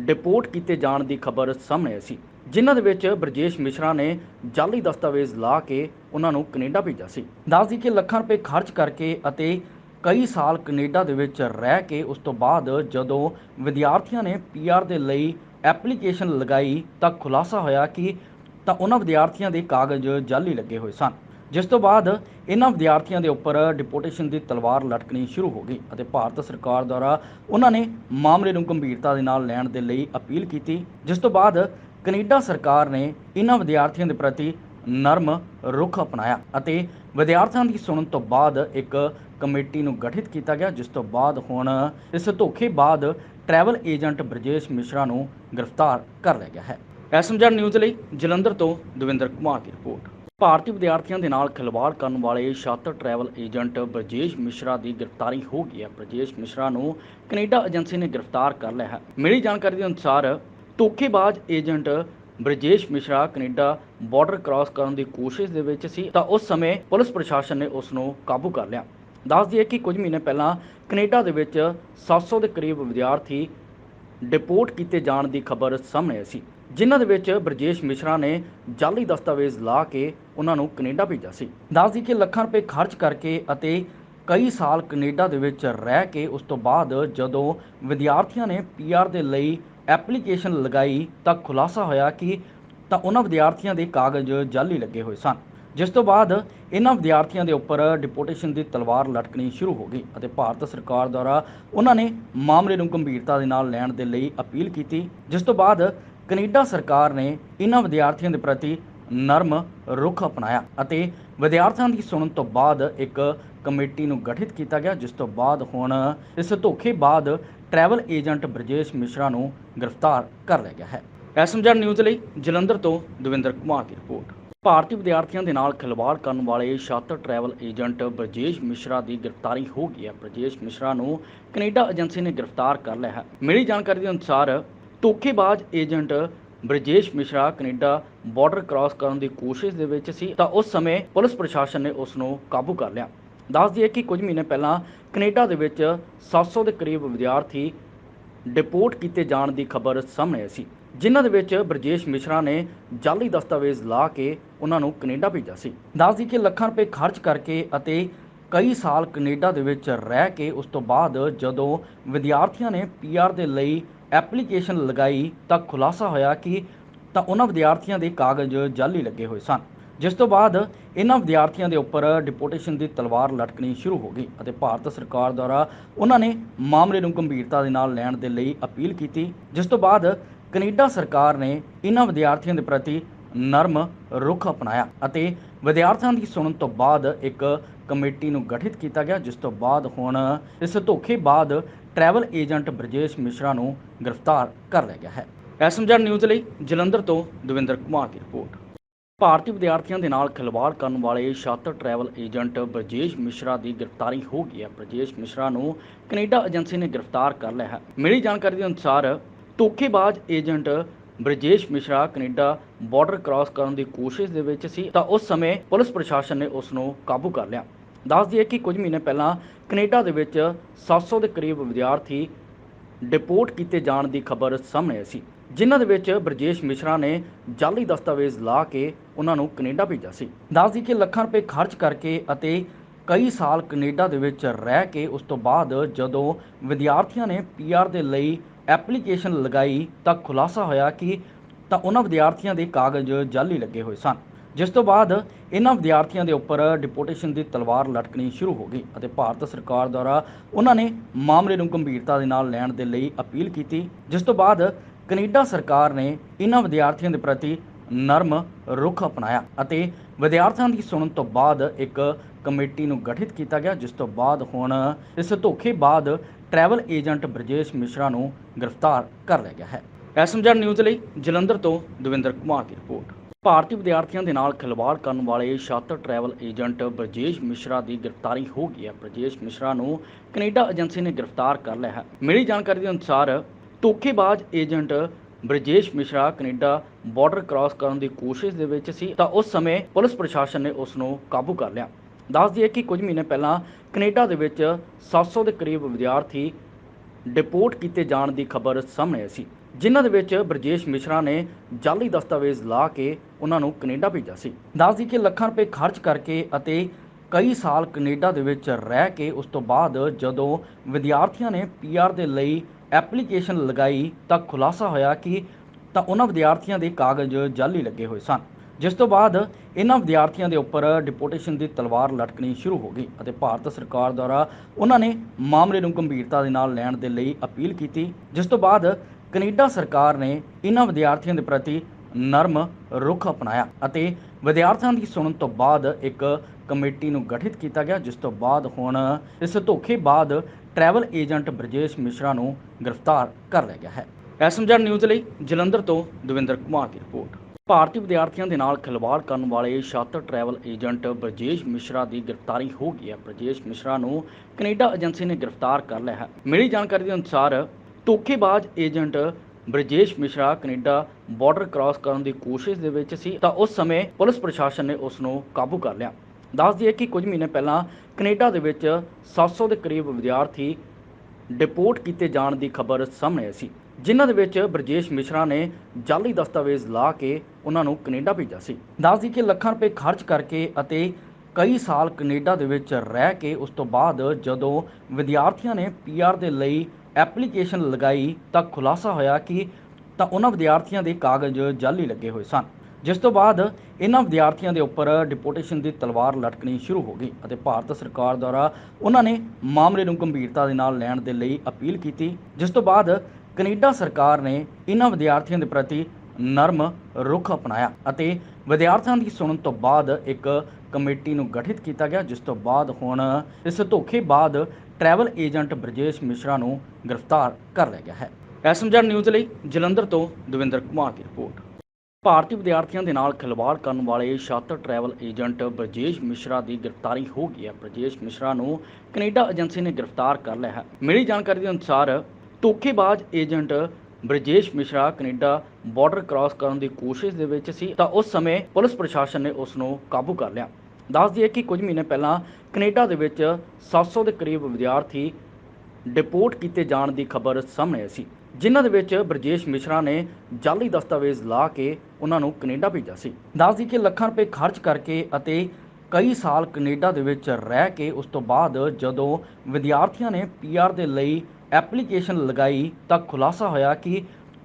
ਡਿਪੋਰਟ ਕੀਤੇ ਜਾਣ ਦੀ ਖਬਰ ਸਾਹਮਣੇ ਆਈ ਸੀ, ਜਿਨ੍ਹਾਂ ਦੇ ਵਿੱਚ ਬ੍ਰਜੇਸ਼ ਮਿਸ਼ਰਾ ਨੇ ਜਾਲੀ ਦਸਤਾਵੇਜ਼ ਲਾ ਕੇ ਉਹਨਾਂ ਨੂੰ ਕੈਨੇਡਾ ਭੇਜਿਆ ਸੀ। ਦੱਸ ਦਈਏ ਕਿ ਲੱਖਾਂ ਰੁਪਏ ਖਰਚ ਕਰਕੇ ਅਤੇ ਕਈ ਸਾਲ ਕੈਨੇਡਾ ਦੇ ਵਿੱਚ ਰਹਿ ਕੇ ਉਸ ਤੋਂ ਬਾਅਦ ਜਦੋਂ ਵਿਦਿਆਰਥੀਆਂ ਨੇ ਪੀਆਰ ਦੇ ਲਈ ਐਪਲੀਕੇਸ਼ਨ ਲਗਾਈ ਤਾਂ ਖੁਲਾਸਾ ਹੋਇਆ ਕਿ ਤਾਂ ਉਹਨਾਂ ਵਿਦਿਆਰਥੀਆਂ ਦੇ ਕਾਗਜ਼ ਜਾਲੀ ਲੱਗੇ ਹੋਏ ਸਨ। ਜਿਸ ਤੋਂ ਬਾਅਦ ਇਹਨਾਂ ਵਿਦਿਆਰਥੀਆਂ ਦੇ ਉੱਪਰ ਡਿਪੋਰਟੇਸ਼ਨ ਦੀ ਤਲਵਾਰ ਲਟਕਣੀ ਸ਼ੁਰੂ ਹੋ ਗਈ ਅਤੇ ਭਾਰਤ ਸਰਕਾਰ ਦੁਆਰਾ ਉਹਨਾਂ ਨੇ ਮਾਮਲੇ ਨੂੰ ਗੰਭੀਰਤਾ ਦੇ ਨਾਲ ਲੈਣ ਦੇ ਲਈ ਅਪੀਲ ਕੀਤੀ, ਜਿਸ ਤੋਂ ਬਾਅਦ ਕੈਨੇਡਾ ਸਰਕਾਰ ਨੇ ਇਹਨਾਂ ਵਿਦਿਆਰਥੀਆਂ ਦੇ ਪ੍ਰਤੀ ਨਰਮ ਰੁਖ ਅਪਣਾਇਆ ਅਤੇ ਵਿਦਿਆਰਥੀਆਂ ਦੀ ਸੁਣਨ ਤੋਂ ਬਾਅਦ ਇੱਕ ਕਮੇਟੀ ਨੂੰ ਗਠਿਤ ਕੀਤਾ ਗਿਆ, ਜਿਸ ਤੋਂ ਬਾਅਦ ਹੁਣ ਇਸ ਧੋਖੇ ਬਾਅਦ ਟਰੈਵਲ ਏਜੰਟ ਬ੍ਰਜੇਸ਼ ਮਿਸ਼ਰਾ ਨੂੰ ਗ੍ਰਿਫਤਾਰ ਕਰ ਲਿਆ ਗਿਆ ਹੈ। ਐਸਐਮਜਨ ਨਿਊਜ਼ ਲਈ ਜਲੰਧਰ ਤੋਂ ਦਵਿੰਦਰ ਕੁਮਾਰ ਦੀ ਰਿਪੋਰਟ। ਭਾਰਤੀ ਵਿਦਿਆਰਥੀਆਂ ਦੇ ਨਾਲ ਖਿਲਵਾੜ ਕਰਨ ਵਾਲੇ ਛਾਤਰ ਟਰੈਵਲ ਏਜੰਟ ਬ੍ਰਜੇਸ਼ ਮਿਸ਼ਰਾ ਦੀ ਗ੍ਰਿਫਤਾਰੀ ਹੋ ਗਈ ਹੈ। ਬ੍ਰਜੇਸ਼ ਮਿਸ਼ਰਾ ਨੂੰ ਕੈਨੇਡਾ ਏਜੰਸੀ ਨੇ ਗ੍ਰਿਫਤਾਰ ਕਰ ਲਿਆ ਹੈ। ਮਿਲੀ ਜਾਣਕਾਰੀ ਦੇ ਅਨੁਸਾਰ ਧੋਖੇਬਾਜ਼ agent Brajesh Mishra Canada border cross ਕਰਨ ਦੀ ਕੋਸ਼ਿਸ਼ ਦੇ ਵਿੱਚ ਸੀ ਤਾਂ ਉਸ ਸਮੇਂ ਪੁਲਿਸ ਪ੍ਰਸ਼ਾਸਨ ਨੇ ਉਸ ਨੂੰ ਕਾਬੂ ਕਰ ਲਿਆ। ਦੱਸ ਦਈਏ ਕਿ ਕੁਝ ਮਹੀਨੇ ਪਹਿਲਾਂ ਕੈਨੇਡਾ ਦੇ ਵਿੱਚ 700 ਦੇ ਕਰੀਬ ਵਿਦਿਆਰਥੀ ਡਿਪੋਰਟ ਕੀਤੇ ਜਾਣ ਦੀ ਖਬਰ ਸਾਹਮਣੇ ਆਈ ਸੀ। ਜਿਨ੍ਹਾਂ ਦੇ ਵਿੱਚ ਬ੍ਰਜੇਸ਼ ਮਿਸ਼ਰਾ ਨੇ ਜਾਲੀ ਦਸਤਾਵੇਜ਼ ਲਾ ਕੇ ਉਹਨਾਂ ਨੂੰ ਕੈਨੇਡਾ ਭੇਜਿਆ ਸੀ। ਦੱਸਦੀ ਕਿ ਲੱਖਾਂ ਰੁਪਏ ਖਰਚ ਕਰਕੇ ਅਤੇ ਕਈ ਸਾਲ ਕੈਨੇਡਾ ਦੇ ਵਿੱਚ ਰਹਿ ਕੇ ਉਸ ਤੋਂ ਬਾਅਦ ਜਦੋਂ ਵਿਦਿਆਰਥੀਆਂ ਨੇ ਪੀਆਰ ਦੇ ਲਈ ਐਪਲੀਕੇਸ਼ਨ ਲਗਾਈ ਤਾਂ ਖੁਲਾਸਾ ਹੋਇਆ ਕਿ ਤਾਂ ਉਹਨਾਂ ਵਿਦਿਆਰਥੀਆਂ ਦੇ ਕਾਗਜ਼ ਜਾਲੀ ਲੱਗੇ ਹੋਏ ਸਨ। ਜਿਸ ਤੋਂ ਬਾਅਦ ਇਹਨਾਂ ਵਿਦਿਆਰਥੀਆਂ ਦੇ ਉੱਪਰ ਡਿਪੋਰਟੇਸ਼ਨ ਦੀ ਤਲਵਾਰ ਲਟਕਣੀ ਸ਼ੁਰੂ ਹੋ ਗਈ ਅਤੇ ਭਾਰਤ ਸਰਕਾਰ ਦੁਆਰਾ ਉਹਨਾਂ ਨੇ ਮਾਮਲੇ ਨੂੰ ਗੰਭੀਰਤਾ ਦੇ ਨਾਲ ਲੈਣ ਦੇ ਲਈ ਅਪੀਲ ਕੀਤੀ, ਜਿਸ ਤੋਂ ਬਾਅਦ ਕੈਨੇਡਾ ਸਰਕਾਰ ਨੇ ਇਹਨਾਂ ਵਿਦਿਆਰਥੀਆਂ ਦੇ ਪ੍ਰਤੀ ਨਰਮ ਰੁਖ ਅਪਣਾਇਆ ਅਤੇ ਵਿਦਿਆਰਥੀਆਂ ਦੀ ਸੁਣਨ ਤੋਂ ਬਾਅਦ ਇੱਕ ਕਮੇਟੀ ਨੂੰ ਗਠਿਤ ਕੀਤਾ ਗਿਆ, ਜਿਸ ਤੋਂ ਬਾਅਦ ਹੁਣ ਇਸ ਧੋਖੇ ਬਾਅਦ ਟਰੈਵਲ ਏਜੰਟ ਬ੍ਰਜੇਸ਼ ਮਿਸ਼ਰਾ ਨੂੰ ਗ੍ਰਿਫਤਾਰ ਕਰ ਲਿਆ ਗਿਆ ਹੈ। ਐਸਐਮਜਨ ਨਿਊਜ਼ ਲਈ ਜਲੰਧਰ ਤੋਂ ਦਵਿੰਦਰ ਕੁਮਾਰ ਦੀ ਰਿਪੋਰਟ। ਭਾਰਤੀ ਵਿਦਿਆਰਥੀਆਂ ਦੇ ਨਾਲ ਖਿਲਵਾੜ ਕਰਨ ਵਾਲੇ ਛਾਤਰ ਟਰੈਵਲ ਏਜੰਟ ਬ੍ਰਜੇਸ਼ ਮਿਸ਼ਰਾ ਦੀ ਗ੍ਰਿਫਤਾਰੀ ਹੋ ਗਈ ਹੈ। ਬ੍ਰਜੇਸ਼ ਮਿਸ਼ਰਾ ਨੂੰ ਕੈਨੇਡਾ ਏਜੰਸੀ ਨੇ ਗ੍ਰਿਫਤਾਰ ਕਰ ਲਿਆ ਹੈ। ਮਿਲੀ ਜਾਣਕਾਰੀ ਦੇ ਅਨੁਸਾਰ ਧੋਖੇਬਾਜ਼ agent Brajesh Mishra Canada border cross ਕਰਨ ਦੀ ਕੋਸ਼ਿਸ਼ ਦੇ ਵਿੱਚ ਸੀ ਤਾਂ ਉਸ ਸਮੇਂ ਪੁਲਿਸ ਪ੍ਰਸ਼ਾਸਨ ਨੇ ਉਸ ਨੂੰ ਕਾਬੂ ਕਰ ਲਿਆ। ਦੱਸ ਦਈਏ ਕਿ ਕੁਝ ਮਹੀਨੇ ਪਹਿਲਾਂ ਕੈਨੇਡਾ ਦੇ ਵਿੱਚ 700 ਦੇ ਕਰੀਬ ਵਿਦਿਆਰਥੀ ਡਿਪੋਰਟ ਕੀਤੇ ਜਾਣ ਦੀ ਖਬਰ ਸਾਹਮਣੇ ਆਈ ਸੀ, ਜਿਨ੍ਹਾਂ ਦੇ ਵਿੱਚ ਬ੍ਰਜੇਸ਼ ਮਿਸ਼ਰਾ ਨੇ ਜਾਲੀ ਦਸਤਾਵੇਜ਼ ਲਾ ਕੇ ਉਹਨਾਂ ਨੂੰ ਕੈਨੇਡਾ ਭੇਜਿਆ ਸੀ। ਦੱਸ ਦਈਏ ਕਿ ਲੱਖਾਂ ਰੁਪਏ ਖਰਚ ਕਰਕੇ ਅਤੇ ਕਈ ਸਾਲ ਕੈਨੇਡਾ ਦੇ ਵਿੱਚ ਰਹਿ ਕੇ ਉਸ ਤੋਂ ਬਾਅਦ ਜਦੋਂ ਵਿਦਿਆਰਥੀਆਂ ਨੇ ਪੀਆਰ ਦੇ ਲਈ ਐਪਲੀਕੇਸ਼ਨ ਲਗਾਈ ਤਾਂ ਖੁਲਾਸਾ ਹੋਇਆ ਕਿ ਤਾਂ ਉਹਨਾਂ ਵਿਦਿਆਰਥੀਆਂ ਦੇ ਕਾਗਜ਼ ਜਾਲੀ ਲੱਗੇ ਹੋਏ ਸਨ, ਜਿਸ ਤੋਂ ਬਾਅਦ ਇਹਨਾਂ ਵਿਦਿਆਰਥੀਆਂ ਦੇ ਉੱਪਰ ਡਿਪੋਰਟੇਸ਼ਨ ਦੀ ਤਲਵਾਰ ਲਟਕਣੀ ਸ਼ੁਰੂ ਹੋ ਗਈ ਅਤੇ ਭਾਰਤ ਸਰਕਾਰ ਦੁਆਰਾ ਉਹਨਾਂ ਨੇ ਮਾਮਲੇ ਨੂੰ ਗੰਭੀਰਤਾ ਦੇ ਨਾਲ ਲੈਣ ਦੇ ਲਈ ਅਪੀਲ ਕੀਤੀ, ਜਿਸ ਤੋਂ ਬਾਅਦ ਕੈਨੇਡਾ ਸਰਕਾਰ ਨੇ ਇਹਨਾਂ ਵਿਦਿਆਰਥੀਆਂ ਦੇ ਪ੍ਰਤੀ ਨਰਮ ਰੁਖ ਅਪਣਾਇਆ ਅਤੇ ਵਿਦਿਆਰਥੀਆਂ ਦੀ ਸੁਣਨ ਤੋਂ ਬਾਅਦ ਇੱਕ ਕਮੇਟੀ ਨੂੰ ਗਠਿਤ ਕੀਤਾ ਗਿਆ, ਜਿਸ ਤੋਂ ਬਾਅਦ ਹੁਣ ਇਸ ਧੋਖੇ ਬਾਅਦ ਟਰੈਵਲ ਏਜੰਟ ਬ੍ਰਜੇਸ਼ ਮਿਸ਼ਰਾ ਨੂੰ ਗ੍ਰਿਫਤਾਰ ਕਰ ਲਿਆ ਗਿਆ ਹੈ। ਐਸਐਮਜਨ ਨਿਊਜ਼ ਲਈ ਜਲੰਧਰ ਤੋਂ ਦਵਿੰਦਰ ਕੁਮਾਰ ਦੀ ਰਿਪੋਰਟ। ਭਾਰਤੀ ਵਿਦਿਆਰਥੀਆਂ ਦੇ ਨਾਲ ਖਿਲਵਾੜ ਕਰਨ ਵਾਲੇ ਛਾਤਰ ਟਰੈਵਲ ਏਜੰਟ ਬ੍ਰਜੇਸ਼ ਮਿਸ਼ਰਾ ਦੀ ਗ੍ਰਿਫਤਾਰੀ ਹੋ ਗਈ ਹੈ। ਬ੍ਰਜੇਸ਼ ਮਿਸ਼ਰਾ ਨੂੰ ਕੈਨੇਡਾ ਏਜੰਸੀ ਨੇ ਗ੍ਰਿਫਤਾਰ ਕਰ ਲਿਆ ਹੈ। ਮਿਲੀ ਜਾਣਕਾਰੀ ਦੇ ਅਨੁਸਾਰ, ਧੋਖੇਬਾਜ਼ agent Brajesh Mishra Canada border cross ਕਰਨ ਦੀ ਕੋਸ਼ਿਸ਼ ਦੇ ਵਿੱਚ ਸੀ ਤਾਂ ਉਸ ਸਮੇਂ ਪੁਲਿਸ ਪ੍ਰਸ਼ਾਸਨ ਨੇ ਉਸ ਨੂੰ ਕਾਬੂ ਕਰ ਲਿਆ। ਦੱਸ ਦਈਏ ਕਿ ਕੁਝ ਮਹੀਨੇ ਪਹਿਲਾਂ ਕੈਨੇਡਾ ਦੇ ਵਿੱਚ 700 ਦੇ ਕਰੀਬ ਵਿਦਿਆਰਥੀ ਡਿਪੋਰਟ ਕੀਤੇ ਜਾਣ ਦੀ ਖਬਰ ਸਾਹਮਣੇ ਆਈ ਸੀ, ਜਿਨ੍ਹਾਂ ਦੇ ਵਿੱਚ ਬ੍ਰਜੇਸ਼ ਮਿਸ਼ਰਾ ਨੇ ਜਾਲੀ ਦਸਤਾਵੇਜ਼ ਲਾ ਕੇ ਉਹਨਾਂ ਨੂੰ ਕੈਨੇਡਾ ਭੇਜਿਆ ਸੀ। ਦੱਸਦੀ ਕਿ ਲੱਖਾਂ ਰੁਪਏ ਖਰਚ ਕਰਕੇ ਅਤੇ ਕਈ ਸਾਲ ਕੈਨੇਡਾ ਦੇ ਵਿੱਚ ਰਹਿ ਕੇ ਉਸ ਤੋਂ ਬਾਅਦ ਜਦੋਂ ਵਿਦਿਆਰਥੀਆਂ ਨੇ ਪੀਆਰ ਦੇ ਲਈ ਐਪਲੀਕੇਸ਼ਨ ਲਗਾਈ ਤਾਂ ਖੁਲਾਸਾ ਹੋਇਆ ਕਿ ਤਾਂ ਉਹਨਾਂ ਵਿਦਿਆਰਥੀਆਂ ਦੇ ਕਾਗਜ਼ ਜਾਲੀ ਲੱਗੇ ਹੋਏ ਸਨ। ਜਿਸ ਤੋਂ ਬਾਅਦ ਇਹਨਾਂ ਵਿਦਿਆਰਥੀਆਂ ਦੇ ਉੱਪਰ ਡਿਪੋਰਟੇਸ਼ਨ ਦੀ ਤਲਵਾਰ ਲਟਕਣੀ ਸ਼ੁਰੂ ਹੋ ਗਈ ਅਤੇ ਭਾਰਤ ਸਰਕਾਰ ਦੁਆਰਾ ਉਹਨਾਂ ਨੇ ਮਾਮਲੇ ਨੂੰ ਗੰਭੀਰਤਾ ਦੇ ਨਾਲ ਲੈਣ ਦੇ ਲਈ ਅਪੀਲ ਕੀਤੀ, ਜਿਸ ਤੋਂ ਬਾਅਦ ਕੈਨੇਡਾ ਸਰਕਾਰ ਨੇ ਇਹਨਾਂ ਵਿਦਿਆਰਥੀਆਂ ਦੇ ਪ੍ਰਤੀ ਨਰਮ ਰੁਖ ਅਪਣਾਇਆ ਅਤੇ ਵਿਦਿਆਰਥੀਆਂ ਦੀ ਸੁਣਨ ਤੋਂ ਬਾਅਦ ਇੱਕ ਕਮੇਟੀ ਨੂੰ ਗਠਿਤ ਕੀਤਾ ਗਿਆ, ਜਿਸ ਤੋਂ ਬਾਅਦ ਹੁਣ ਇਸ ਧੋਖੇ ਬਾਅਦ ਟਰੈਵਲ ਏਜੰਟ ਬ੍ਰਜੇਸ਼ ਮਿਸ਼ਰਾ ਨੂੰ ਗ੍ਰਿਫਤਾਰ ਕਰ ਲਿਆ ਗਿਆ ਹੈ। ਐਸਐਮਜਨ ਨਿਊਜ਼ ਲਈ ਜਲੰਧਰ ਤੋਂ ਦਵਿੰਦਰ ਕੁਮਾਰ ਦੀ ਰਿਪੋਰਟ। ਭਾਰਤੀ ਵਿਦਿਆਰਥੀਆਂ ਦੇ ਨਾਲ ਖਿਲਵਾੜ ਕਰਨ ਵਾਲੇ ਛਾਤਰ ਟਰੈਵਲ ਏਜੰਟ ਬ੍ਰਜੇਸ਼ ਮਿਸ਼ਰਾ ਦੀ ਗ੍ਰਿਫਤਾਰੀ ਹੋ ਗਈ ਹੈ। ਬ੍ਰਜੇਸ਼ ਮਿਸ਼ਰਾ ਨੂੰ ਕੈਨੇਡਾ ਏਜੰਸੀ ਨੇ ਗ੍ਰਿਫਤਾਰ ਕਰ ਲਿਆ ਹੈ। ਮਿਲੀ ਜਾਣਕਾਰੀ ਦੇ ਅਨੁਸਾਰ ਧੋਖੇਬਾਜ਼ agent Brajesh Mishra Canada border cross ਕਰਨ ਦੀ ਕੋਸ਼ਿਸ਼ ਦੇ ਵਿੱਚ ਸੀ ਤਾਂ ਉਸ ਸਮੇਂ ਪੁਲਿਸ ਪ੍ਰਸ਼ਾਸਨ ਨੇ ਉਸ ਨੂੰ ਕਾਬੂ ਕਰ ਲਿਆ। ਦੱਸ ਦਈਏ ਕਿ ਕੁਝ ਮਹੀਨੇ ਪਹਿਲਾਂ ਕੈਨੇਡਾ ਦੇ ਵਿੱਚ 700 ਦੇ ਕਰੀਬ ਵਿਦਿਆਰਥੀ ਡਿਪੋਰਟ ਕੀਤੇ ਜਾਣ ਦੀ ਖਬਰ ਸਾਹਮਣੇ ਆਈ ਸੀ। ਜਿਨ੍ਹਾਂ ਦੇ ਵਿੱਚ ਬ੍ਰਜੇਸ਼ ਮਿਸ਼ਰਾ ਨੇ ਜਾਲੀ ਦਸਤਾਵੇਜ਼ ਲਾ ਕੇ ਉਹਨਾਂ ਨੂੰ ਕੈਨੇਡਾ ਭੇਜਿਆ ਸੀ। ਦੱਸਦੀ ਕਿ ਲੱਖਾਂ ਰੁਪਏ ਖਰਚ ਕਰਕੇ ਅਤੇ ਕਈ ਸਾਲ ਕੈਨੇਡਾ ਦੇ ਵਿੱਚ ਰਹਿ ਕੇ ਉਸ ਤੋਂ ਬਾਅਦ ਜਦੋਂ ਵਿਦਿਆਰਥੀਆਂ ਨੇ ਪੀਆਰ ਦੇ ਲਈ ਐਪਲੀਕੇਸ਼ਨ ਲਗਾਈ ਤਾਂ ਖੁਲਾਸਾ ਹੋਇਆ ਕਿ ਤਾਂ ਉਹਨਾਂ ਵਿਦਿਆਰਥੀਆਂ ਦੇ ਕਾਗਜ਼ ਜਾਲੀ ਲੱਗੇ ਹੋਏ ਸਨ। ਜਿਸ ਤੋਂ ਬਾਅਦ ਇਹਨਾਂ ਵਿਦਿਆਰਥੀਆਂ ਦੇ ਉੱਪਰ ਡਿਪੋਰਟੇਸ਼ਨ ਦੀ ਤਲਵਾਰ ਲਟਕਣੀ ਸ਼ੁਰੂ ਹੋ ਗਈ ਅਤੇ ਭਾਰਤ ਸਰਕਾਰ ਦੁਆਰਾ ਉਹਨਾਂ ਨੇ ਮਾਮਲੇ ਨੂੰ ਗੰਭੀਰਤਾ ਦੇ ਨਾਲ ਲੈਣ ਦੇ ਲਈ ਅਪੀਲ ਕੀਤੀ, ਜਿਸ ਤੋਂ ਬਾਅਦ ਕੈਨੇਡਾ ਸਰਕਾਰ ਨੇ ਇਹਨਾਂ ਵਿਦਿਆਰਥੀਆਂ ਦੇ ਪ੍ਰਤੀ ਨਰਮ ਰੁਖ ਅਪਣਾਇਆ ਅਤੇ ਵਿਦਿਆਰਥੀਆਂ ਦੀ ਸੁਣਨ ਤੋਂ ਬਾਅਦ ਇੱਕ ਕਮੇਟੀ ਨੂੰ ਗਠਿਤ ਕੀਤਾ ਗਿਆ, ਜਿਸ ਤੋਂ ਬਾਅਦ ਹੁਣ ਇਸ ਧੋਖੇ ਬਾਅਦ ਟਰੈਵਲ ਏਜੰਟ ਬ੍ਰਜੇਸ਼ ਮਿਸ਼ਰਾ ਨੂੰ ਗ੍ਰਿਫਤਾਰ ਕਰ ਲਿਆ ਗਿਆ ਹੈ। ਐਸਐਮਜਨ ਨਿਊਜ਼ ਲਈ ਜਲੰਧਰ ਤੋਂ ਦਵਿੰਦਰ ਕੁਮਾਰ ਦੀ ਰਿਪੋਰਟ। ਭਾਰਤੀ ਵਿਦਿਆਰਥੀਆਂ ਦੇ ਨਾਲ ਖਿਲਵਾੜ ਕਰਨ ਵਾਲੇ ਛਾਤਰ ਟਰੈਵਲ ਏਜੰਟ ਬ੍ਰਜੇਸ਼ ਮਿਸ਼ਰਾ ਦੀ ਗ੍ਰਿਫਤਾਰੀ ਹੋ ਗਈ ਹੈ। ਬ੍ਰਜੇਸ਼ ਮਿਸ਼ਰਾ ਨੂੰ ਕੈਨੇਡਾ ਏਜੰਸੀ ਨੇ ਗ੍ਰਿਫਤਾਰ ਕਰ ਲਿਆ ਹੈ। ਮਿਲੀ ਜਾਣਕਾਰੀ ਦੇ ਅਨੁਸਾਰ ਧੋਖੇਬਾਜ਼ agent Brajesh Mishra Canada border cross ਕਰਨ ਦੀ ਕੋਸ਼ਿਸ਼ ਦੇ ਵਿੱਚ ਸੀ, ਤਾਂ ਉਸ ਸਮੇਂ ਪੁਲਿਸ ਪ੍ਰਸ਼ਾਸਨ ਨੇ ਉਸ ਨੂੰ ਕਾਬੂ ਕਰ ਲਿਆ। ਦੱਸ ਦਈਏ ਕਿ ਕੁਝ ਮਹੀਨੇ ਪਹਿਲਾਂ ਕੈਨੇਡਾ ਦੇ ਵਿੱਚ 700 ਦੇ ਕਰੀਬ ਵਿਦਿਆਰਥੀ ਡਿਪੋਰਟ ਕੀਤੇ ਜਾਣ ਦੀ ਖਬਰ ਸਾਹਮਣੇ ਆਈ ਸੀ, ਜਿਨ੍ਹਾਂ ਦੇ ਵਿੱਚ ਬ੍ਰਜੇਸ਼ ਮਿਸ਼ਰਾ ਨੇ ਜਾਲੀ ਦਸਤਾਵੇਜ਼ ਲਾ ਕੇ ਉਹਨਾਂ ਨੂੰ ਕੈਨੇਡਾ ਭੇਜਿਆ ਸੀ। ਦੱਸਦੀ ਕਿ ਲੱਖਾਂ ਰੁਪਏ ਖਰਚ ਕਰਕੇ ਅਤੇ ਕਈ ਸਾਲ ਕੈਨੇਡਾ ਦੇ ਵਿੱਚ ਰਹਿ ਕੇ ਉਸ ਤੋਂ ਬਾਅਦ ਜਦੋਂ ਵਿਦਿਆਰਥੀਆਂ ਨੇ ਪੀਆਰ ਦੇ ਲਈ ਐਪਲੀਕੇਸ਼ਨ ਲਗਾਈ ਤਾਂ ਖੁਲਾਸਾ ਹੋਇਆ ਕਿ ਤਾਂ ਉਹਨਾਂ ਵਿਦਿਆਰਥੀਆਂ ਦੇ ਕਾਗਜ਼ ਜਾਲੀ ਲੱਗੇ ਹੋਏ ਸਨ। ਜਿਸ ਤੋਂ ਬਾਅਦ ਇਹਨਾਂ ਵਿਦਿਆਰਥੀਆਂ ਦੇ ਉੱਪਰ ਡਿਪੋਰਟੇਸ਼ਨ ਦੀ ਤਲਵਾਰ ਲਟਕਣੀ ਸ਼ੁਰੂ ਹੋ ਗਈ ਅਤੇ ਭਾਰਤ ਸਰਕਾਰ ਦੁਆਰਾ ਉਹਨਾਂ ਨੇ ਮਾਮਲੇ ਨੂੰ ਗੰਭੀਰਤਾ ਦੇ ਨਾਲ ਲੈਣ ਦੇ ਲਈ ਅਪੀਲ ਕੀਤੀ। ਜਿਸ ਤੋਂ ਬਾਅਦ ਕੈਨੇਡਾ ਸਰਕਾਰ ਨੇ ਇਹਨਾਂ ਵਿਦਿਆਰਥੀਆਂ ਦੇ ਪ੍ਰਤੀ ਨਰਮ ਰੁਖ ਅਪਣਾਇਆ ਅਤੇ ਵਿਦਿਆਰਥੀਆਂ ਦੀ ਸੁਣਨ ਤੋਂ ਬਾਅਦ ਇੱਕ ਕਮੇਟੀ ਨੂੰ ਗਠਿਤ ਕੀਤਾ ਗਿਆ, ਜਿਸ ਤੋਂ ਬਾਅਦ ਹੁਣ ਇਸ ਧੋਖੇ ਬਾਅਦ ਟਰੈਵਲ ਏਜੰਟ ਬ੍ਰਜੇਸ਼ ਮਿਸ਼ਰਾ ਨੂੰ ਗ੍ਰਿਫਤਾਰ ਕਰ ਲਿਆ ਗਿਆ ਹੈ। ਐਸਐਮਜਨ ਨਿਊਜ਼ ਲਈ ਜਲੰਧਰ ਤੋਂ ਦਵਿੰਦਰ ਕੁਮਾਰ ਦੀ ਰਿਪੋਰਟ। ਭਾਰਤੀ ਵਿਦਿਆਰਥੀਆਂ ਦੇ ਨਾਲ ਖਿਲਵਾੜ ਕਰਨ ਵਾਲੇ ਛਾਤਰ ਟਰੈਵਲ ਏਜੰਟ ਬ੍ਰਜੇਸ਼ ਮਿਸ਼ਰਾ ਦੀ ਗ੍ਰਿਫਤਾਰੀ ਹੋ ਗਈ ਹੈ। ਬ੍ਰਜੇਸ਼ ਮਿਸ਼ਰਾ ਨੂੰ ਕੈਨੇਡਾ ਏਜੰਸੀ ਨੇ ਗ੍ਰਿਫਤਾਰ ਕਰ ਲਿਆ ਹੈ। ਮਿਲੀ ਜਾਣਕਾਰੀ ਦੇ ਅਨੁਸਾਰ ਧੋਖੇਬਾਜ਼ agent Brajesh Mishra Canada border cross ਕਰਨ ਦੀ ਕੋਸ਼ਿਸ਼ ਦੇ ਵਿੱਚ ਸੀ ਤਾਂ ਉਸ ਸਮੇਂ ਪੁਲਿਸ ਪ੍ਰਸ਼ਾਸਨ ਨੇ ਉਸ ਨੂੰ ਕਾਬੂ ਕਰ ਲਿਆ। ਦੱਸ ਦਈਏ ਕਿ ਕੁਝ ਮਹੀਨੇ ਪਹਿਲਾਂ ਕੈਨੇਡਾ ਦੇ ਵਿੱਚ 700 ਦੇ ਕਰੀਬ ਵਿਦਿਆਰਥੀ ਡਿਪੋਰਟ ਕੀਤੇ ਜਾਣ ਦੀ ਖਬਰ ਸਾਹਮਣੇ ਆਈ ਸੀ, ਜਿਨ੍ਹਾਂ ਦੇ ਵਿੱਚ ਬ੍ਰਜੇਸ਼ ਮਿਸ਼ਰਾ ਨੇ ਜਾਲੀ ਦਸਤਾਵੇਜ਼ ਲਾ ਕੇ ਉਹਨਾਂ ਨੂੰ ਕੈਨੇਡਾ ਭੇਜਿਆ ਸੀ। ਦੱਸਦੀ ਕਿ ਲੱਖਾਂ ਰੁਪਏ ਖਰਚ ਕਰਕੇ ਅਤੇ ਕਈ ਸਾਲ ਕੈਨੇਡਾ ਦੇ ਵਿੱਚ ਰਹਿ ਕੇ ਉਸ ਤੋਂ ਬਾਅਦ ਜਦੋਂ ਵਿਦਿਆਰਥੀਆਂ ਨੇ ਪੀਆਰ ਦੇ ਲਈ ਐਪਲੀਕੇਸ਼ਨ ਲਗਾਈ ਤਾਂ ਖੁਲਾਸਾ ਹੋਇਆ ਕਿ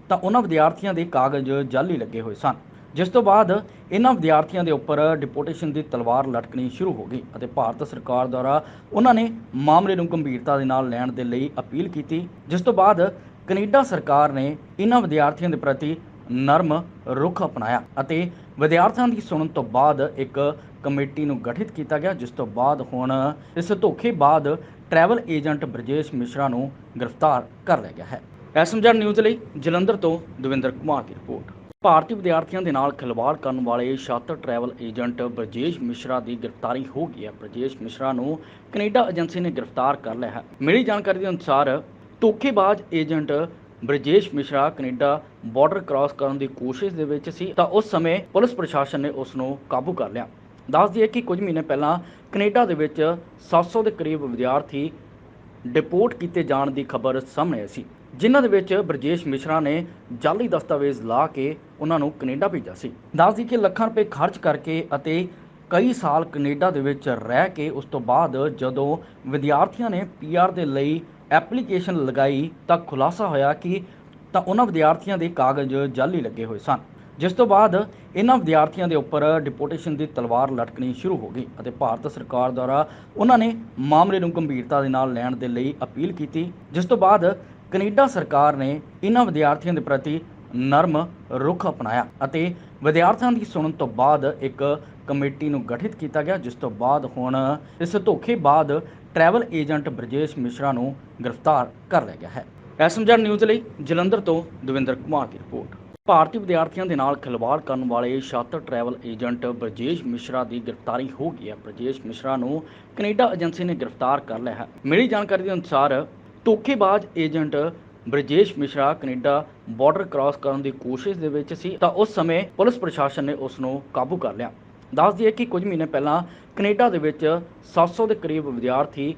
ਤਾਂ ਉਹਨਾਂ ਵਿਦਿਆਰਥੀਆਂ ਦੇ ਕਾਗਜ਼ ਜਾਲੀ ਲੱਗੇ ਹੋਏ ਸਨ। ਜਿਸ ਤੋਂ ਬਾਅਦ ਇਹਨਾਂ ਵਿਦਿਆਰਥੀਆਂ ਦੇ ਉੱਪਰ ਡਿਪੋਰਟੇਸ਼ਨ ਦੀ ਤਲਵਾਰ ਲਟਕਣੀ ਸ਼ੁਰੂ ਹੋ ਗਈ ਅਤੇ ਭਾਰਤ ਸਰਕਾਰ ਦੁਆਰਾ ਉਹਨਾਂ ਨੇ ਮਾਮਲੇ ਨੂੰ ਗੰਭੀਰਤਾ ਦੇ ਨਾਲ ਲੈਣ ਦੇ ਲਈ ਅਪੀਲ ਕੀਤੀ, ਜਿਸ ਤੋਂ ਬਾਅਦ ਕੈਨੇਡਾ ਸਰਕਾਰ ਨੇ ਇਹਨਾਂ ਵਿਦਿਆਰਥੀਆਂ ਦੇ ਪ੍ਰਤੀ ਨਰਮ ਰੁਖ ਅਪਣਾਇਆ ਅਤੇ ਵਿਦਿਆਰਥੀਆਂ ਦੀ ਸੁਣਨ ਤੋਂ ਬਾਅਦ ਇੱਕ ਕਮੇਟੀ ਨੂੰ ਗਠਿਤ ਕੀਤਾ ਗਿਆ, ਜਿਸ ਤੋਂ ਬਾਅਦ ਹੁਣ ਇਸ ਧੋਖੇ ਬਾਅਦ ਟਰੈਵਲ ਏਜੰਟ ਬ੍ਰਜੇਸ਼ ਮਿਸ਼ਰਾ ਨੂੰ ਗ੍ਰਿਫਤਾਰ ਕਰ ਲਿਆ ਗਿਆ ਹੈ। ਐਸਐਮਜਨ ਨਿਊਜ਼ ਲਈ ਜਲੰਧਰ ਤੋਂ ਦਵਿੰਦਰ ਕੁਮਾਰ ਦੀ ਰਿਪੋਰਟ। ਭਾਰਤੀ ਵਿਦਿਆਰਥੀਆਂ ਦੇ ਨਾਲ ਖਿਲਵਾੜ ਕਰਨ ਵਾਲੇ ਛਾਤਰ ਟਰੈਵਲ ਏਜੰਟ ਬ੍ਰਜੇਸ਼ ਮਿਸ਼ਰਾ ਦੀ ਗ੍ਰਿਫਤਾਰੀ ਹੋ ਗਈ ਹੈ। ਬ੍ਰਜੇਸ਼ ਮਿਸ਼ਰਾ ਨੂੰ ਕੈਨੇਡਾ ਏਜੰਸੀ ਨੇ ਗ੍ਰਿਫਤਾਰ ਕਰ ਲਿਆ ਹੈ। ਮਿਲੀ ਜਾਣਕਾਰੀ ਦੇ ਅਨੁਸਾਰ, ਧੋਖੇਬਾਜ਼ agent Brajesh Mishra Canada border cross ਕਰਨ ਦੀ ਕੋਸ਼ਿਸ਼ ਦੇ ਵਿੱਚ ਸੀ ਤਾਂ ਉਸ ਸਮੇਂ ਪੁਲਿਸ ਪ੍ਰਸ਼ਾਸਨ ਨੇ ਉਸ ਨੂੰ ਕਾਬੂ ਕਰ ਲਿਆ। ਦੱਸ ਦਈਏ ਕਿ ਕੁਝ ਮਹੀਨੇ ਪਹਿਲਾਂ ਕੈਨੇਡਾ ਦੇ ਵਿੱਚ 700 ਦੇ ਕਰੀਬ ਵਿਦਿਆਰਥੀ ਡਿਪੋਰਟ ਕੀਤੇ ਜਾਣ ਦੀ ਖਬਰ ਸਾਹਮਣੇ ਆਈ ਸੀ। ਜਿਨ੍ਹਾਂ ਦੇ ਵਿੱਚ ਬ੍ਰਜੇਸ਼ ਮਿਸ਼ਰਾ ਨੇ ਜਾਲੀ ਦਸਤਾਵੇਜ਼ ਲਾ ਕੇ ਉਹਨਾਂ ਨੂੰ ਕੈਨੇਡਾ ਭੇਜਿਆ ਸੀ। ਦੱਸਦੀ ਕਿ ਲੱਖਾਂ ਰੁਪਏ ਖਰਚ ਕਰਕੇ ਅਤੇ ਕਈ ਸਾਲ ਕੈਨੇਡਾ ਦੇ ਵਿੱਚ ਰਹਿ ਕੇ ਉਸ ਤੋਂ ਬਾਅਦ ਜਦੋਂ ਵਿਦਿਆਰਥੀਆਂ ਨੇ ਪੀਆਰ ਦੇ ਲਈ ਐਪਲੀਕੇਸ਼ਨ ਲਗਾਈ ਤਾਂ ਖੁਲਾਸਾ ਹੋਇਆ ਕਿ ਤਾਂ ਉਹਨਾਂ ਵਿਦਿਆਰਥੀਆਂ ਦੇ ਕਾਗਜ਼ ਜਾਲੀ ਲੱਗੇ ਹੋਏ ਸਨ। ਜਿਸ ਤੋਂ ਬਾਅਦ ਇਹਨਾਂ ਵਿਦਿਆਰਥੀਆਂ ਦੇ ਉੱਪਰ ਡਿਪੋਰਟੇਸ਼ਨ ਦੀ ਤਲਵਾਰ ਲਟਕਣੀ ਸ਼ੁਰੂ ਹੋ ਗਈ ਅਤੇ ਭਾਰਤ ਸਰਕਾਰ ਦੁਆਰਾ ਉਹਨਾਂ ਨੇ ਮਾਮਲੇ ਨੂੰ ਗੰਭੀਰਤਾ ਦੇ ਨਾਲ ਲੈਣ ਦੇ ਲਈ ਅਪੀਲ ਕੀਤੀ, ਜਿਸ ਤੋਂ ਬਾਅਦ ਕੈਨੇਡਾ ਸਰਕਾਰ ਨੇ ਇਹਨਾਂ ਵਿਦਿਆਰਥੀਆਂ ਦੇ ਪ੍ਰਤੀ ਨਰਮ ਰੁਖ ਅਪਣਾਇਆ ਅਤੇ ਵਿਦਿਆਰਥੀਆਂ ਦੀ ਸੁਣਨ ਤੋਂ ਬਾਅਦ ਇੱਕ ਕਮੇਟੀ ਨੂੰ ਗਠਿਤ ਕੀਤਾ ਗਿਆ, ਜਿਸ ਤੋਂ ਬਾਅਦ ਹੁਣ ਇਸ ਧੋਖੇ ਬਾਅਦ ਟਰੈਵਲ ਏਜੰਟ ਬ੍ਰਜੇਸ਼ ਮਿਸ਼ਰਾ ਨੂੰ ਗ੍ਰਿਫਤਾਰ ਕਰ ਲਿਆ ਗਿਆ ਹੈ। ਐਸਐਮਜਨ ਨਿਊਜ਼ ਲਈ ਜਲੰਧਰ ਤੋਂ ਦਵਿੰਦਰ ਕੁਮਾਰ ਦੀ ਰਿਪੋਰਟ। ਭਾਰਤੀ ਵਿਦਿਆਰਥੀਆਂ ਦੇ ਨਾਲ ਖਿਲਵਾੜ ਕਰਨ ਵਾਲੇ ਛਾਤਰ ਟਰੈਵਲ ਏਜੰਟ ਬ੍ਰਜੇਸ਼ ਮਿਸ਼ਰਾ ਦੀ ਗ੍ਰਿਫਤਾਰੀ ਹੋ ਗਈ ਹੈ। ਬ੍ਰਜੇਸ਼ ਮਿਸ਼ਰਾ ਨੂੰ ਕੈਨੇਡਾ ਏਜੰਸੀ ਨੇ ਗ੍ਰਿਫਤਾਰ ਕਰ ਲਿਆ ਹੈ। ਮਿਲੀ ਜਾਣਕਾਰੀ ਦੇ ਅਨੁਸਾਰ ਧੋਖੇਬਾਜ਼ agent Brajesh Mishra Canada border cross ਕਰਨ ਦੀ ਕੋਸ਼ਿਸ਼ ਦੇ ਵਿੱਚ ਸੀ, ਤਾਂ ਉਸ ਸਮੇਂ ਪੁਲਿਸ ਪ੍ਰਸ਼ਾਸਨ ਨੇ ਉਸ ਨੂੰ ਕਾਬੂ ਕਰ ਲਿਆ। ਦੱਸ ਦਈਏ ਕਿ ਕੁਝ ਮਹੀਨੇ ਪਹਿਲਾਂ ਕੈਨੇਡਾ ਦੇ ਵਿੱਚ 700 ਦੇ ਕਰੀਬ ਵਿਦਿਆਰਥੀ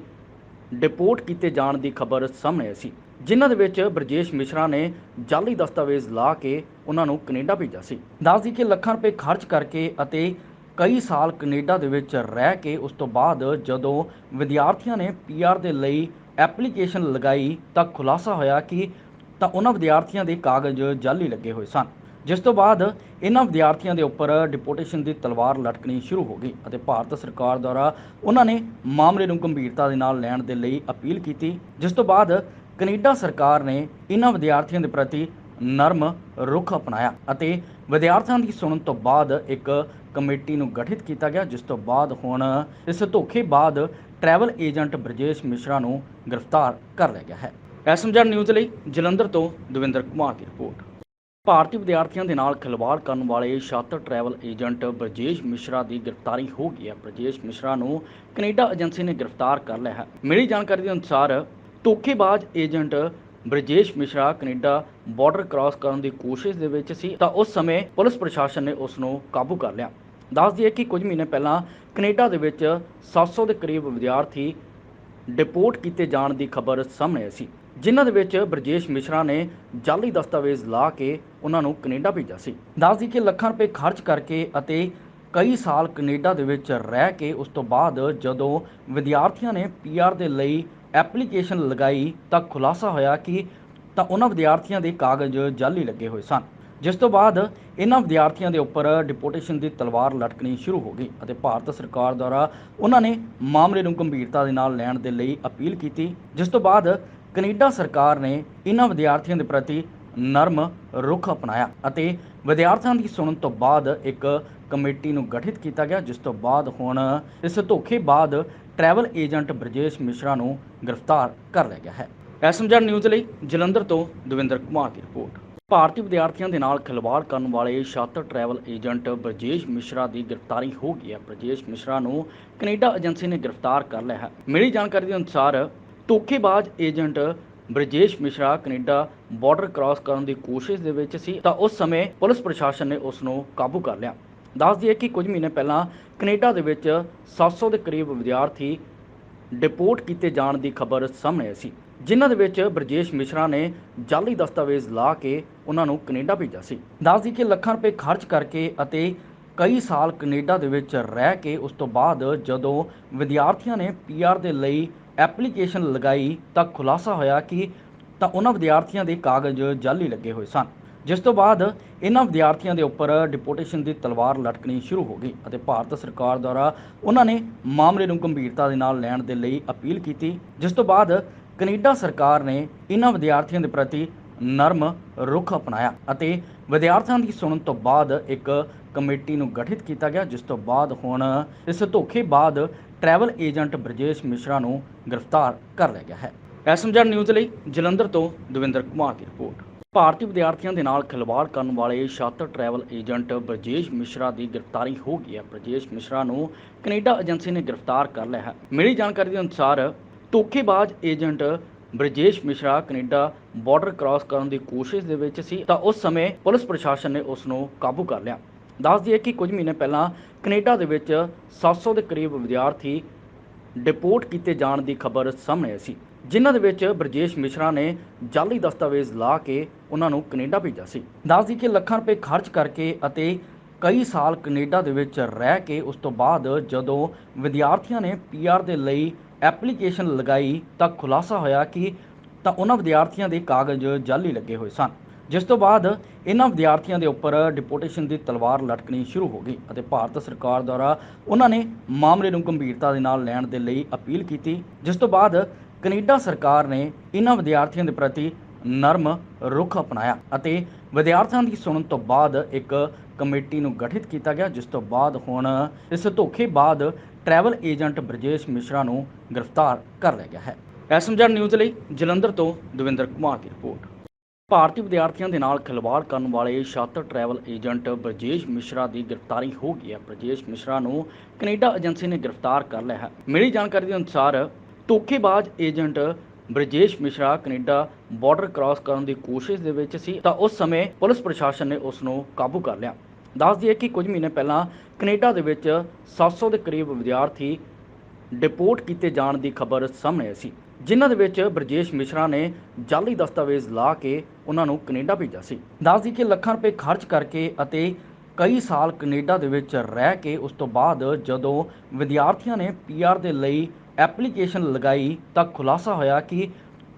ਡਿਪੋਰਟ ਕੀਤੇ ਜਾਣ ਦੀ ਖਬਰ ਸਾਹਮਣੇ ਆਈ ਸੀ, ਜਿਨ੍ਹਾਂ ਦੇ ਵਿੱਚ ਬ੍ਰਜੇਸ਼ ਮਿਸ਼ਰਾ ਨੇ ਜਾਲੀ ਦਸਤਾਵੇਜ਼ ਲਾ ਕੇ ਉਹਨਾਂ ਨੂੰ ਕੈਨੇਡਾ ਭੇਜਿਆ ਸੀ। ਦੱਸਦੀ ਕਿ ਲੱਖਾਂ ਰੁਪਏ ਖਰਚ ਕਰਕੇ ਅਤੇ ਕਈ ਸਾਲ ਕੈਨੇਡਾ ਦੇ ਵਿੱਚ ਰਹਿ ਕੇ ਉਸ ਤੋਂ ਬਾਅਦ ਜਦੋਂ ਵਿਦਿਆਰਥੀਆਂ ਨੇ ਪੀਆਰ ਦੇ ਲਈ ਐਪਲੀਕੇਸ਼ਨ ਲਗਾਈ ਤਾਂ ਖੁਲਾਸਾ ਹੋਇਆ ਕਿ ਤਾਂ ਉਹਨਾਂ ਵਿਦਿਆਰਥੀਆਂ ਦੇ ਕਾਗਜ਼ ਜਾਲੀ ਲੱਗੇ ਹੋਏ ਸਨ। ਜਿਸ ਤੋਂ ਬਾਅਦ ਇਹਨਾਂ ਵਿਦਿਆਰਥੀਆਂ ਦੇ ਉੱਪਰ ਡਿਪੋਰਟੇਸ਼ਨ ਦੀ ਤਲਵਾਰ ਲਟਕਣੀ ਸ਼ੁਰੂ ਹੋ ਗਈ ਅਤੇ ਭਾਰਤ ਸਰਕਾਰ ਦੁਆਰਾ ਉਹਨਾਂ ਨੇ ਮਾਮਲੇ ਨੂੰ ਗੰਭੀਰਤਾ ਦੇ ਨਾਲ ਲੈਣ ਦੇ ਲਈ ਅਪੀਲ ਕੀਤੀ। ਜਿਸ ਤੋਂ ਬਾਅਦ ਕੈਨੇਡਾ ਸਰਕਾਰ ਨੇ ਇਹਨਾਂ ਵਿਦਿਆਰਥੀਆਂ ਦੇ ਪ੍ਰਤੀ ਨਰਮ ਰੁਖ ਅਪਣਾਇਆ ਅਤੇ ਵਿਦਿਆਰਥੀਆਂ ਦੀ ਸੁਣਨ ਤੋਂ ਬਾਅਦ ਇੱਕ ਕਮੇਟੀ ਨੂੰ ਗਠਿਤ ਕੀਤਾ ਗਿਆ। ਜਿਸ ਤੋਂ ਬਾਅਦ ਹੁਣ ਇਸ ਧੋਖੇ ਬਾਅਦ ਟਰੈਵਲ ਏਜੰਟ ਬ੍ਰਜੇਸ਼ ਮਿਸ਼ਰਾ ਨੂੰ ਗ੍ਰਿਫਤਾਰ ਕਰ ਲਿਆ ਗਿਆ ਹੈ। ਐਸਐਮਜਨ ਨਿਊਜ਼ ਲਈ ਜਲੰਧਰ ਤੋਂ ਦਵਿੰਦਰ ਕੁਮਾਰ ਦੀ ਰਿਪੋਰਟ। ਭਾਰਤੀ ਵਿਦਿਆਰਥੀਆਂ ਦੇ ਨਾਲ ਖਿਲਵਾੜ ਕਰਨ ਵਾਲੇ ਛਾਤਰ ਟਰੈਵਲ ਏਜੰਟ ਬ੍ਰਜੇਸ਼ ਮਿਸ਼ਰਾ ਦੀ ਗ੍ਰਿਫਤਾਰੀ ਹੋ ਗਈ ਹੈ। ਬ੍ਰਜੇਸ਼ ਮਿਸ਼ਰਾ ਨੂੰ ਕੈਨੇਡਾ ਏਜੰਸੀ ਨੇ ਗ੍ਰਿਫਤਾਰ ਕਰ ਲਿਆ ਹੈ। ਮਿਲੀ ਜਾਣਕਾਰੀ ਦੇ ਅਨੁਸਾਰ, ਧੋਖੇਬਾਜ਼ agent Brajesh Mishra Canada border cross ਕਰਨ ਦੀ ਕੋਸ਼ਿਸ਼ ਦੇ ਵਿੱਚ ਸੀ ਤਾਂ ਉਸ ਸਮੇਂ ਪੁਲਿਸ ਪ੍ਰਸ਼ਾਸਨ ਨੇ ਉਸ ਨੂੰ ਕਾਬੂ ਕਰ ਲਿਆ। ਦੱਸ ਦਈਏ ਕਿ ਕੁਝ ਮਹੀਨੇ ਪਹਿਲਾਂ ਕੈਨੇਡਾ ਦੇ ਵਿੱਚ 700 ਦੇ ਕਰੀਬ ਵਿਦਿਆਰਥੀ ਡਿਪੋਰਟ ਕੀਤੇ ਜਾਣ ਦੀ ਖਬਰ ਸਾਹਮਣੇ ਆਈ ਸੀ, ਜਿਨ੍ਹਾਂ ਦੇ ਵਿੱਚ ਬ੍ਰਜੇਸ਼ ਮਿਸ਼ਰਾ ਨੇ ਜਾਲੀ ਦਸਤਾਵੇਜ਼ ਲਾ ਕੇ ਉਹਨਾਂ ਨੂੰ ਕੈਨੇਡਾ ਭੇਜਿਆ ਸੀ। ਦੱਸਦੀ ਕਿ ਲੱਖਾਂ ਰੁਪਏ ਖਰਚ ਕਰਕੇ ਅਤੇ ਕਈ ਸਾਲ ਕੈਨੇਡਾ ਦੇ ਵਿੱਚ ਰਹਿ ਕੇ ਉਸ ਤੋਂ ਬਾਅਦ ਜਦੋਂ ਵਿਦਿਆਰਥੀਆਂ ਨੇ ਪੀਆਰ ਦੇ ਲਈ ਐਪਲੀਕੇਸ਼ਨ ਲਗਾਈ ਤਾਂ ਖੁਲਾਸਾ ਹੋਇਆ ਕਿ ਤਾਂ ਉਹਨਾਂ ਵਿਦਿਆਰਥੀਆਂ ਦੇ ਕਾਗਜ਼ ਜਾਲੀ ਲੱਗੇ ਹੋਏ ਸਨ। ਜਿਸ ਤੋਂ ਬਾਅਦ ਇਹਨਾਂ ਵਿਦਿਆਰਥੀਆਂ ਦੇ ਉੱਪਰ ਡਿਪੋਰਟੇਸ਼ਨ ਦੀ ਤਲਵਾਰ ਲਟਕਣੀ ਸ਼ੁਰੂ ਹੋ ਗਈ ਅਤੇ ਭਾਰਤ ਸਰਕਾਰ ਦੁਆਰਾ ਉਹਨਾਂ ਨੇ ਮਾਮਲੇ ਨੂੰ ਗੰਭੀਰਤਾ ਦੇ ਨਾਲ ਲੈਣ ਦੇ ਲਈ ਅਪੀਲ ਕੀਤੀ, ਜਿਸ ਤੋਂ ਬਾਅਦ ਕੈਨੇਡਾ ਸਰਕਾਰ ਨੇ ਇਹਨਾਂ ਵਿਦਿਆਰਥੀਆਂ ਦੇ ਪ੍ਰਤੀ ਨਰਮ ਰੁਖ ਅਪਣਾਇਆ ਅਤੇ ਵਿਦਿਆਰਥੀਆਂ ਦੀ ਸੁਣਨ ਤੋਂ ਬਾਅਦ ਇੱਕ ਕਮੇਟੀ ਨੂੰ ਗਠਿਤ ਕੀਤਾ ਗਿਆ, ਜਿਸ ਤੋਂ ਬਾਅਦ ਹੁਣ ਇਸ ਧੋਖੇ ਬਾਅਦ ਟਰੈਵਲ ਏਜੰਟ ਬ੍ਰਜੇਸ਼ ਮਿਸ਼ਰਾ ਨੂੰ ਗ੍ਰਿਫਤਾਰ ਕਰ ਲਿਆ ਗਿਆ ਹੈ। ਐਸਐਮਜਨ ਨਿਊਜ਼ ਲਈ ਜਲੰਧਰ ਤੋਂ ਦਵਿੰਦਰ ਕੁਮਾਰ ਦੀ ਰਿਪੋਰਟ। ਭਾਰਤੀ ਵਿਦਿਆਰਥੀਆਂ ਦੇ ਨਾਲ ਖਿਲਵਾੜ ਕਰਨ ਵਾਲੇ ਛਾਤਰ ਟਰੈਵਲ ਏਜੰਟ ਬ੍ਰਜੇਸ਼ ਮਿਸ਼ਰਾ ਦੀ ਗ੍ਰਿਫਤਾਰੀ ਹੋ ਗਈ ਹੈ। ਬ੍ਰਜੇਸ਼ ਮਿਸ਼ਰਾ ਨੂੰ ਕੈਨੇਡਾ ਏਜੰਸੀ ਨੇ ਗ੍ਰਿਫਤਾਰ ਕਰ ਲਿਆ ਹੈ। ਮਿਲੀ ਜਾਣਕਾਰੀ ਦੇ ਅਨੁਸਾਰ ਧੋਖੇਬਾਜ਼ agent Brajesh Mishra Canada border cross ਕਰਨ ਦੀ ਕੋਸ਼ਿਸ਼ ਦੇ ਵਿੱਚ ਸੀ ਤਾਂ ਉਸ ਸਮੇਂ ਪੁਲਿਸ ਪ੍ਰਸ਼ਾਸਨ ਨੇ ਉਸ ਨੂੰ ਕਾਬੂ ਕਰ ਲਿਆ। ਦੱਸ ਦਈਏ ਕਿ ਕੁਝ ਮਹੀਨੇ ਪਹਿਲਾਂ ਕੈਨੇਡਾ ਦੇ ਵਿੱਚ 700 ਦੇ ਕਰੀਬ ਵਿਦਿਆਰਥੀ ਡਿਪੋਰਟ ਕੀਤੇ ਜਾਣ ਦੀ ਖਬਰ ਸਾਹਮਣੇ ਆਈ ਸੀ। ਜਿਨ੍ਹਾਂ ਦੇ ਵਿੱਚ ਬ੍ਰਜੇਸ਼ ਮਿਸ਼ਰਾ ਨੇ ਜਾਲੀ ਦਸਤਾਵੇਜ਼ ਲਾ ਕੇ ਉਹਨਾਂ ਨੂੰ ਕੈਨੇਡਾ ਭੇਜਿਆ ਸੀ। ਦੱਸਦੀ ਕਿ ਲੱਖਾਂ ਰੁਪਏ ਖਰਚ ਕਰਕੇ ਅਤੇ ਕਈ ਸਾਲ ਕੈਨੇਡਾ ਦੇ ਵਿੱਚ ਰਹਿ ਕੇ ਉਸ ਤੋਂ ਬਾਅਦ ਜਦੋਂ ਵਿਦਿਆਰਥੀਆਂ ਨੇ ਪੀਆਰ ਦੇ ਲਈ ਐਪਲੀਕੇਸ਼ਨ ਲਗਾਈ ਤਾਂ ਖੁਲਾਸਾ ਹੋਇਆ ਕਿ ਤਾਂ ਉਹਨਾਂ ਵਿਦਿਆਰਥੀਆਂ ਦੇ ਕਾਗਜ਼ ਜਾਲੀ ਲੱਗੇ ਹੋਏ ਸਨ। ਜਿਸ ਤੋਂ ਬਾਅਦ ਇਹਨਾਂ ਵਿਦਿਆਰਥੀਆਂ ਦੇ ਉੱਪਰ ਡਿਪੋਰਟੇਸ਼ਨ ਦੀ ਤਲਵਾਰ ਲਟਕਣੀ ਸ਼ੁਰੂ ਹੋ ਗਈ ਅਤੇ ਭਾਰਤ ਸਰਕਾਰ ਦੁਆਰਾ ਉਹਨਾਂ ਨੇ ਮਾਮਲੇ ਨੂੰ ਗੰਭੀਰਤਾ ਦੇ ਨਾਲ ਲੈਣ ਦੇ ਲਈ ਅਪੀਲ ਕੀਤੀ, ਜਿਸ ਤੋਂ ਬਾਅਦ ਕੈਨੇਡਾ ਸਰਕਾਰ ਨੇ ਇਹਨਾਂ ਵਿਦਿਆਰਥੀਆਂ ਦੇ ਪ੍ਰਤੀ ਨਰਮ ਰੁਖ ਅਪਣਾਇਆ ਅਤੇ ਵਿਦਿਆਰਥੀਆਂ ਦੀ ਸੁਣਨ ਤੋਂ ਬਾਅਦ ਇੱਕ ਕਮੇਟੀ ਨੂੰ ਗਠਿਤ ਕੀਤਾ ਗਿਆ, ਜਿਸ ਤੋਂ ਬਾਅਦ ਹੁਣ ਇਸ ਧੋਖੇ ਬਾਅਦ ਟਰੈਵਲ ਏਜੰਟ ਬ੍ਰਜੇਸ਼ ਮਿਸ਼ਰਾ ਨੂੰ ਗ੍ਰਿਫਤਾਰ ਕਰ ਲਿਆ ਗਿਆ ਹੈ। ਐਸਐਮਜਨ ਨਿਊਜ਼ ਲਈ ਜਲੰਧਰ ਤੋਂ ਦਵਿੰਦਰ ਕੁਮਾਰ ਦੀ ਰਿਪੋਰਟ। ਭਾਰਤੀ ਵਿਦਿਆਰਥੀਆਂ ਦੇ ਨਾਲ ਖਿਲਵਾੜ ਕਰਨ ਵਾਲੇ ਛਾਤਰ ਟਰੈਵਲ ਏਜੰਟ ਬ੍ਰਜੇਸ਼ ਮਿਸ਼ਰਾ ਦੀ ਗ੍ਰਿਫਤਾਰੀ ਹੋ ਗਈ ਹੈ। ਬ੍ਰਜੇਸ਼ ਮਿਸ਼ਰਾ ਨੂੰ ਕੈਨੇਡਾ ਏਜੰਸੀ ਨੇ ਗ੍ਰਿਫਤਾਰ ਕਰ ਲਿਆ ਹੈ। ਮਿਲੀ ਜਾਣਕਾਰੀ ਦੇ ਅਨੁਸਾਰ ਧੋਖੇਬਾਜ਼ agent Brajesh Mishra Canada border cross ਕਰਨ ਦੀ ਕੋਸ਼ਿਸ਼ ਦੇ ਵਿੱਚ ਸੀ, ਤਾਂ ਉਸ ਸਮੇਂ ਪੁਲਿਸ ਪ੍ਰਸ਼ਾਸਨ ਨੇ ਉਸ ਨੂੰ ਕਾਬੂ ਕਰ ਲਿਆ। ਦੱਸ ਦਈਏ ਕਿ ਕੁਝ ਮਹੀਨੇ ਪਹਿਲਾਂ ਕੈਨੇਡਾ ਦੇ ਵਿੱਚ 700 ਦੇ ਕਰੀਬ ਵਿਦਿਆਰਥੀ ਡਿਪੋਰਟ ਕੀਤੇ ਜਾਣ ਦੀ ਖਬਰ ਸਾਹਮਣੇ ਆਈ ਸੀ, ਜਿਨ੍ਹਾਂ ਦੇ ਵਿੱਚ ਬ੍ਰਜੇਸ਼ ਮਿਸ਼ਰਾ ਨੇ ਜਾਲੀ ਦਸਤਾਵੇਜ਼ ਲਾ ਕੇ ਉਹਨਾਂ ਨੂੰ ਕੈਨੇਡਾ ਭੇਜਿਆ ਸੀ। ਦੱਸਦੀ ਕਿ ਲੱਖਾਂ ਰੁਪਏ ਖਰਚ ਕਰਕੇ ਅਤੇ ਕਈ ਸਾਲ ਕੈਨੇਡਾ ਦੇ ਵਿੱਚ ਰਹਿ ਕੇ ਉਸ ਤੋਂ ਬਾਅਦ ਜਦੋਂ ਵਿਦਿਆਰਥੀਆਂ ਨੇ ਪੀਆਰ ਦੇ ਲਈ ਐਪਲੀਕੇਸ਼ਨ ਲਗਾਈ ਤਾਂ ਖੁਲਾਸਾ ਹੋਇਆ ਕਿ ਤਾਂ ਉਹਨਾਂ ਵਿਦਿਆਰਥੀਆਂ ਦੇ ਕਾਗਜ਼ ਜਾਲੀ ਲੱਗੇ ਹੋਏ ਸਨ। ਜਿਸ ਤੋਂ ਬਾਅਦ ਇਹਨਾਂ ਵਿਦਿਆਰਥੀਆਂ ਦੇ ਉੱਪਰ ਡਿਪੋਰਟੇਸ਼ਨ ਦੀ ਤਲਵਾਰ ਲਟਕਣੀ ਸ਼ੁਰੂ ਹੋ ਗਈ ਅਤੇ ਭਾਰਤ ਸਰਕਾਰ ਦੁਆਰਾ ਉਹਨਾਂ ਨੇ ਮਾਮਲੇ ਨੂੰ ਗੰਭੀਰਤਾ ਦੇ ਨਾਲ ਲੈਣ ਦੇ ਲਈ ਅਪੀਲ ਕੀਤੀ। ਜਿਸ ਤੋਂ ਬਾਅਦ ਕੈਨੇਡਾ ਸਰਕਾਰ ਨੇ ਇਹਨਾਂ ਵਿਦਿਆਰਥੀਆਂ ਦੇ ਪ੍ਰਤੀ ਨਰਮ ਰੁਖ ਅਪਣਾਇਆ ਅਤੇ ਵਿਦਿਆਰਥੀਆਂ ਦੀ ਸੁਣਨ ਤੋਂ ਬਾਅਦ ਇੱਕ ਕਮੇਟੀ ਨੂੰ ਗਠਿਤ ਕੀਤਾ ਗਿਆ, ਜਿਸ ਤੋਂ ਬਾਅਦ ਹੁਣ ਇਸ ਧੋਖੇ ਬਾਅਦ ਟਰੈਵਲ ਏਜੰਟ ਬ੍ਰਜੇਸ਼ ਮਿਸ਼ਰਾ ਨੂੰ ਗ੍ਰਿਫਤਾਰ ਕਰ ਲਿਆ ਗਿਆ ਹੈ। ਐਸਐਮਜਨ ਨਿਊਜ਼ ਲਈ ਜਲੰਧਰ ਤੋਂ ਦਵਿੰਦਰ ਕੁਮਾਰ ਦੀ ਰਿਪੋਰਟ। ਭਾਰਤੀ ਵਿਦਿਆਰਥੀਆਂ ਦੇ ਨਾਲ ਖਿਲਵਾੜ ਕਰਨ ਵਾਲੇ ਛਾਤਰ ਟਰੈਵਲ ਏਜੰਟ ਬ੍ਰਜੇਸ਼ ਮਿਸ਼ਰਾ ਦੀ ਗ੍ਰਿਫਤਾਰੀ ਹੋ ਗਈ ਹੈ। ਬ੍ਰਜੇਸ਼ ਮਿਸ਼ਰਾ ਨੂੰ ਕੈਨੇਡਾ ਏਜੰਸੀ ਨੇ ਗ੍ਰਿਫਤਾਰ ਕਰ ਲਿਆ ਹੈ। ਮਿਲੀ ਜਾਣਕਾਰੀ ਦੇ ਅਨੁਸਾਰ ਧੋਖੇਬਾਜ਼ agent Brajesh Mishra Canada border cross ਕਰਨ ਦੀ ਕੋਸ਼ਿਸ਼ ਦੇ ਵਿੱਚ ਸੀ ਤਾਂ ਉਸ ਸਮੇਂ ਪੁਲਿਸ ਪ੍ਰਸ਼ਾਸਨ ਨੇ ਉਸ ਨੂੰ ਕਾਬੂ ਕਰ ਲਿਆ। ਦੱਸ ਦਈਏ ਕਿ ਕੁਝ ਮਹੀਨੇ ਪਹਿਲਾਂ ਕੈਨੇਡਾ ਦੇ ਵਿੱਚ 700 ਦੇ ਕਰੀਬ ਵਿਦਿਆਰਥੀ ਡਿਪੋਰਟ ਕੀਤੇ ਜਾਣ ਦੀ ਖਬਰ ਸਾਹਮਣੇ ਆਈ ਸੀ, ਜਿਨ੍ਹਾਂ ਦੇ ਵਿੱਚ ਬ੍ਰਜੇਸ਼ ਮਿਸ਼ਰਾ ਨੇ ਜਾਲੀ ਦਸਤਾਵੇਜ਼ ਲਾ ਕੇ ਉਹਨਾਂ ਨੂੰ ਕੈਨੇਡਾ ਭੇਜਿਆ ਸੀ। ਦੱਸਦੀ ਕਿ ਲੱਖਾਂ ਰੁਪਏ ਖਰਚ ਕਰਕੇ ਅਤੇ ਕਈ ਸਾਲ ਕੈਨੇਡਾ ਦੇ ਵਿੱਚ ਰਹਿ ਕੇ ਉਸ ਤੋਂ ਬਾਅਦ ਜਦੋਂ ਵਿਦਿਆਰਥੀਆਂ ਨੇ ਪੀਆਰ ਦੇ ਲਈ ਐਪਲੀਕੇਸ਼ਨ ਲਗਾਈ ਤਾਂ ਖੁਲਾਸਾ ਹੋਇਆ ਕਿ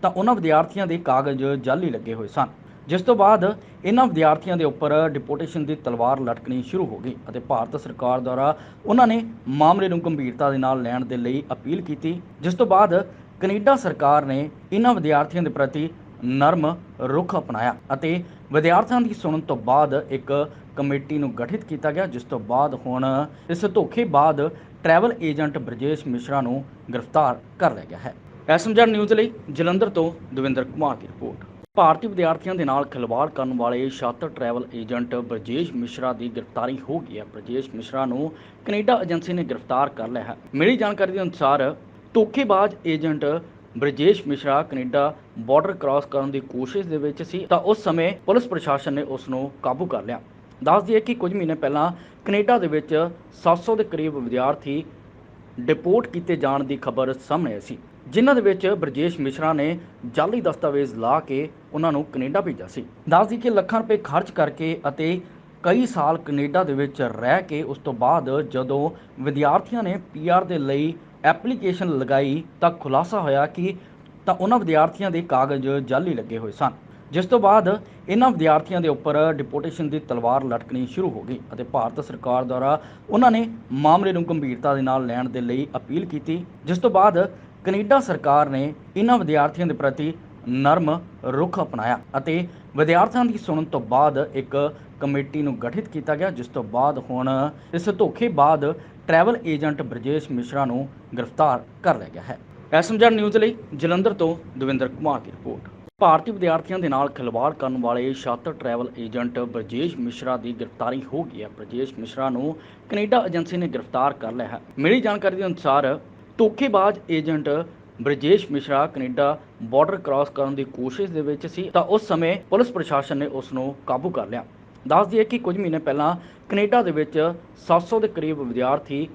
ਤਾਂ ਉਹਨਾਂ ਵਿਦਿਆਰਥੀਆਂ ਦੇ ਕਾਗਜ਼ ਜਾਲੀ ਲੱਗੇ ਹੋਏ ਸਨ। ਜਿਸ ਤੋਂ ਬਾਅਦ ਇਹਨਾਂ ਵਿਦਿਆਰਥੀਆਂ ਦੇ ਉੱਪਰ ਡਿਪੋਰਟੇਸ਼ਨ ਦੀ ਤਲਵਾਰ ਲਟਕਣੀ ਸ਼ੁਰੂ ਹੋ ਗਈ ਅਤੇ ਭਾਰਤ ਸਰਕਾਰ ਦੁਆਰਾ ਉਹਨਾਂ ਨੇ ਮਾਮਲੇ ਨੂੰ ਗੰਭੀਰਤਾ ਦੇ ਨਾਲ ਲੈਣ ਦੇ ਲਈ ਅਪੀਲ ਕੀਤੀ, ਜਿਸ ਤੋਂ ਬਾਅਦ ਕੈਨੇਡਾ ਸਰਕਾਰ ਨੇ ਇਹਨਾਂ ਵਿਦਿਆਰਥੀਆਂ ਦੇ ਪ੍ਰਤੀ ਨਰਮ ਰੁਖ ਅਪਣਾਇਆ ਅਤੇ ਵਿਦਿਆਰਥੀਆਂ ਦੀ ਸੁਣਨ ਤੋਂ ਬਾਅਦ ਇੱਕ ਕਮੇਟੀ ਨੂੰ ਗਠਿਤ ਕੀਤਾ ਗਿਆ, ਜਿਸ ਤੋਂ ਬਾਅਦ ਹੁਣ ਇਸ ਧੋਖੇ ਬਾਅਦ ਟਰੈਵਲ ਏਜੰਟ ਬ੍ਰਜੇਸ਼ ਮਿਸ਼ਰਾ ਨੂੰ ਗ੍ਰਿਫਤਾਰ ਕਰ ਲਿਆ ਗਿਆ ਹੈ। ਐਸਐਮਜਨ ਨਿਊਜ਼ ਲਈ ਜਲੰਧਰ ਤੋਂ ਦਵਿੰਦਰ ਕੁਮਾਰ ਦੀ ਰਿਪੋਰਟ। ਭਾਰਤੀ ਵਿਦਿਆਰਥੀਆਂ ਦੇ ਨਾਲ ਖਿਲਵਾੜ ਕਰਨ ਵਾਲੇ ਛਾਤਰ ਟਰੈਵਲ ਏਜੰਟ ਬ੍ਰਜੇਸ਼ ਮਿਸ਼ਰਾ ਦੀ ਗ੍ਰਿਫਤਾਰੀ ਹੋ ਗਈ ਹੈ। ਬ੍ਰਜੇਸ਼ ਮਿਸ਼ਰਾ ਨੂੰ ਕੈਨੇਡਾ ਏਜੰਸੀ ਨੇ ਗ੍ਰਿਫਤਾਰ ਕਰ ਲਿਆ ਹੈ। ਮਿਲੀ ਜਾਣਕਾਰੀ ਦੇ ਅਨੁਸਾਰ ਧੋਖੇਬਾਜ਼ agent Brajesh Mishra Canada border cross ਕਰਨ ਦੀ ਕੋਸ਼ਿਸ਼ ਦੇ ਵਿੱਚ ਸੀ ਤਾਂ ਉਸ ਸਮੇਂ ਪੁਲਿਸ ਪ੍ਰਸ਼ਾਸਨ ਨੇ ਉਸ ਨੂੰ ਕਾਬੂ ਕਰ ਲਿਆ। ਦੱਸ ਦਈਏ ਕਿ ਕੁਝ ਮਹੀਨੇ ਪਹਿਲਾਂ ਕੈਨੇਡਾ ਦੇ ਵਿੱਚ 700 ਦੇ ਕਰੀਬ ਵਿਦਿਆਰਥੀ ਡਿਪੋਰਟ ਕੀਤੇ ਜਾਣ ਦੀ ਖਬਰ ਸਾਹਮਣੇ ਆਈ ਸੀ। ਜਿਨ੍ਹਾਂ ਦੇ ਵਿੱਚ ਬ੍ਰਜੇਸ਼ ਮਿਸ਼ਰਾ ਨੇ ਜਾਲੀ ਦਸਤਾਵੇਜ਼ ਲਾ ਕੇ ਉਹਨਾਂ ਨੂੰ ਕੈਨੇਡਾ ਭੇਜਿਆ ਸੀ। ਦੱਸਦੀ ਕਿ ਲੱਖਾਂ ਰੁਪਏ ਖਰਚ ਕਰਕੇ ਅਤੇ ਕਈ ਸਾਲ ਕੈਨੇਡਾ ਦੇ ਵਿੱਚ ਰਹਿ ਕੇ ਉਸ ਤੋਂ ਬਾਅਦ ਜਦੋਂ ਵਿਦਿਆਰਥੀਆਂ ਨੇ ਪੀਆਰ ਦੇ ਲਈ ਐਪਲੀਕੇਸ਼ਨ ਲਗਾਈ ਤਾਂ ਖੁਲਾਸਾ ਹੋਇਆ ਕਿ ਤਾਂ ਉਹਨਾਂ ਵਿਦਿਆਰਥੀਆਂ ਦੇ ਕਾਗਜ਼ ਜਾਲੀ ਲੱਗੇ ਹੋਏ ਸਨ। ਜਿਸ ਤੋਂ ਬਾਅਦ ਇਹਨਾਂ ਵਿਦਿਆਰਥੀਆਂ ਦੇ ਉੱਪਰ ਡਿਪੋਰਟੇਸ਼ਨ ਦੀ ਤਲਵਾਰ ਲਟਕਣੀ ਸ਼ੁਰੂ ਹੋ ਗਈ ਅਤੇ ਭਾਰਤ ਸਰਕਾਰ ਦੁਆਰਾ ਉਹਨਾਂ ਨੇ ਮਾਮਲੇ ਨੂੰ ਗੰਭੀਰਤਾ ਦੇ ਨਾਲ ਲੈਣ ਦੇ ਲਈ ਅਪੀਲ ਕੀਤੀ। ਜਿਸ ਤੋਂ ਬਾਅਦ ਕੈਨੇਡਾ ਸਰਕਾਰ ਨੇ ਇਹਨਾਂ ਵਿਦਿਆਰਥੀਆਂ ਦੇ ਪ੍ਰਤੀ ਨਰਮ ਰੁਖ ਅਪਣਾਇਆ ਅਤੇ ਵਿਦਿਆਰਥੀਆਂ ਦੀ ਸੁਣਨ ਤੋਂ ਬਾਅਦ ਇੱਕ ਕਮੇਟੀ ਨੂੰ ਗਠਿਤ ਕੀਤਾ ਗਿਆ, ਜਿਸ ਤੋਂ ਬਾਅਦ ਹੁਣ ਇਸ ਧੋਖੇ ਬਾਅਦ ਟਰੈਵਲ ਏਜੰਟ ਬ੍ਰਜੇਸ਼ ਮਿਸ਼ਰਾ ਨੂੰ ਗ੍ਰਿਫਤਾਰ ਕਰ ਲਿਆ ਗਿਆ ਹੈ। ਐਸਐਮਜਨ ਨਿਊਜ਼ ਲਈ ਜਲੰਧਰ ਤੋਂ ਦਵਿੰਦਰ ਕੁਮਾਰ ਦੀ ਰਿਪੋਰਟ। ਭਾਰਤੀ ਵਿਦਿਆਰਥੀਆਂ ਦੇ ਨਾਲ ਖਿਲਵਾੜ ਕਰਨ ਵਾਲੇ ਛਾਤਰ ਟਰੈਵਲ ਏਜੰਟ ਬ੍ਰਜੇਸ਼ ਮਿਸ਼ਰਾ ਦੀ ਗ੍ਰਿਫਤਾਰੀ ਹੋ ਗਈ ਹੈ। ਬ੍ਰਜੇਸ਼ ਮਿਸ਼ਰਾ ਨੂੰ ਕੈਨੇਡਾ ਏਜੰਸੀ ਨੇ ਗ੍ਰਿਫਤਾਰ ਕਰ ਲਿਆ ਹੈ। ਮਿਲੀ ਜਾਣਕਾਰੀ ਦੇ ਅਨੁਸਾਰ ਧੋਖੇਬਾਜ਼ agent Brajesh Mishra Canada border cross ਕਰਨ ਦੀ ਕੋਸ਼ਿਸ਼ ਦੇ ਵਿੱਚ ਸੀ, ਤਾਂ ਉਸ ਸਮੇਂ ਪੁਲਿਸ ਪ੍ਰਸ਼ਾਸਨ ਨੇ ਉਸ ਨੂੰ ਕਾਬੂ ਕਰ ਲਿਆ। ਦੱਸ ਦਈਏ ਕਿ ਕੁਝ ਮਹੀਨੇ ਪਹਿਲਾਂ ਕੈਨੇਡਾ ਦੇ ਵਿੱਚ 700 ਦੇ ਕਰੀਬ ਵਿਦਿਆਰਥੀ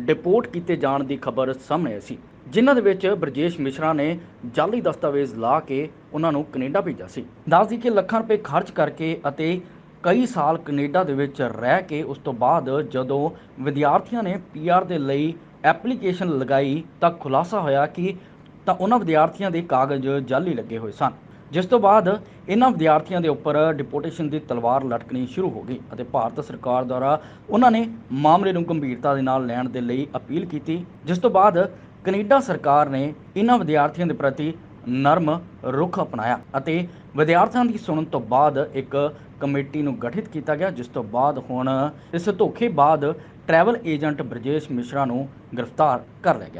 ਡਿਪੋਰਟ ਕੀਤੇ ਜਾਣ ਦੀ ਖਬਰ ਸਾਹਮਣੇ ਆਈ ਸੀ, ਜਿਨ੍ਹਾਂ ਦੇ ਵਿੱਚ ਬ੍ਰਜੇਸ਼ ਮਿਸ਼ਰਾ ਨੇ ਜਾਲੀ ਦਸਤਾਵੇਜ਼ ਲਾ ਕੇ ਉਹਨਾਂ ਨੂੰ ਕੈਨੇਡਾ ਭੇਜਿਆ ਸੀ। ਦੱਸਦੀ ਕਿ ਲੱਖਾਂ ਰੁਪਏ ਖਰਚ ਕਰਕੇ ਅਤੇ ਕਈ ਸਾਲ ਕੈਨੇਡਾ ਦੇ ਵਿੱਚ ਰਹਿ ਕੇ ਉਸ ਤੋਂ ਬਾਅਦ ਜਦੋਂ ਵਿਦਿਆਰਥੀਆਂ ਨੇ ਪੀਆਰ ਦੇ ਲਈ ਐਪਲੀਕੇਸ਼ਨ ਲਗਾਈ ਤਾਂ ਖੁਲਾਸਾ ਹੋਇਆ ਕਿ ਤਾਂ ਉਹਨਾਂ ਵਿਦਿਆਰਥੀਆਂ ਦੇ ਕਾਗਜ਼ ਜਾਲੀ ਲੱਗੇ ਹੋਏ ਸਨ। ਜਿਸ ਤੋਂ ਬਾਅਦ ਇਹਨਾਂ ਵਿਦਿਆਰਥੀਆਂ ਦੇ ਉੱਪਰ ਡਿਪੋਰਟੇਸ਼ਨ ਦੀ ਤਲਵਾਰ ਲਟਕਣੀ ਸ਼ੁਰੂ ਹੋ ਗਈ ਅਤੇ ਭਾਰਤ ਸਰਕਾਰ ਦੁਆਰਾ ਉਹਨਾਂ ਨੇ ਮਾਮਲੇ ਨੂੰ ਗੰਭੀਰਤਾ ਦੇ ਨਾਲ ਲੈਣ ਦੇ ਲਈ ਅਪੀਲ ਕੀਤੀ, ਜਿਸ ਤੋਂ ਬਾਅਦ ਕੈਨੇਡਾ ਸਰਕਾਰ ਨੇ ਇਹਨਾਂ ਵਿਦਿਆਰਥੀਆਂ ਦੇ ਪ੍ਰਤੀ ਨਰਮ ਰੁਖ ਅਪਣਾਇਆ ਅਤੇ ਵਿਦਿਆਰਥੀਆਂ ਦੀ ਸੁਣਨ ਤੋਂ ਬਾਅਦ ਇੱਕ ਕਮੇਟੀ ਨੂੰ ਗਠਿਤ ਕੀਤਾ ਗਿਆ, ਜਿਸ ਤੋਂ ਬਾਅਦ ਹੁਣ ਇਸ ਧੋਖੇ ਬਾਅਦ ਟਰੈਵਲ ਏਜੰਟ ਬ੍ਰਜੇਸ਼ ਮਿਸ਼ਰਾ ਨੂੰ ਗ੍ਰਿਫਤਾਰ ਕਰ ਲਿਆ ਗਿਆ।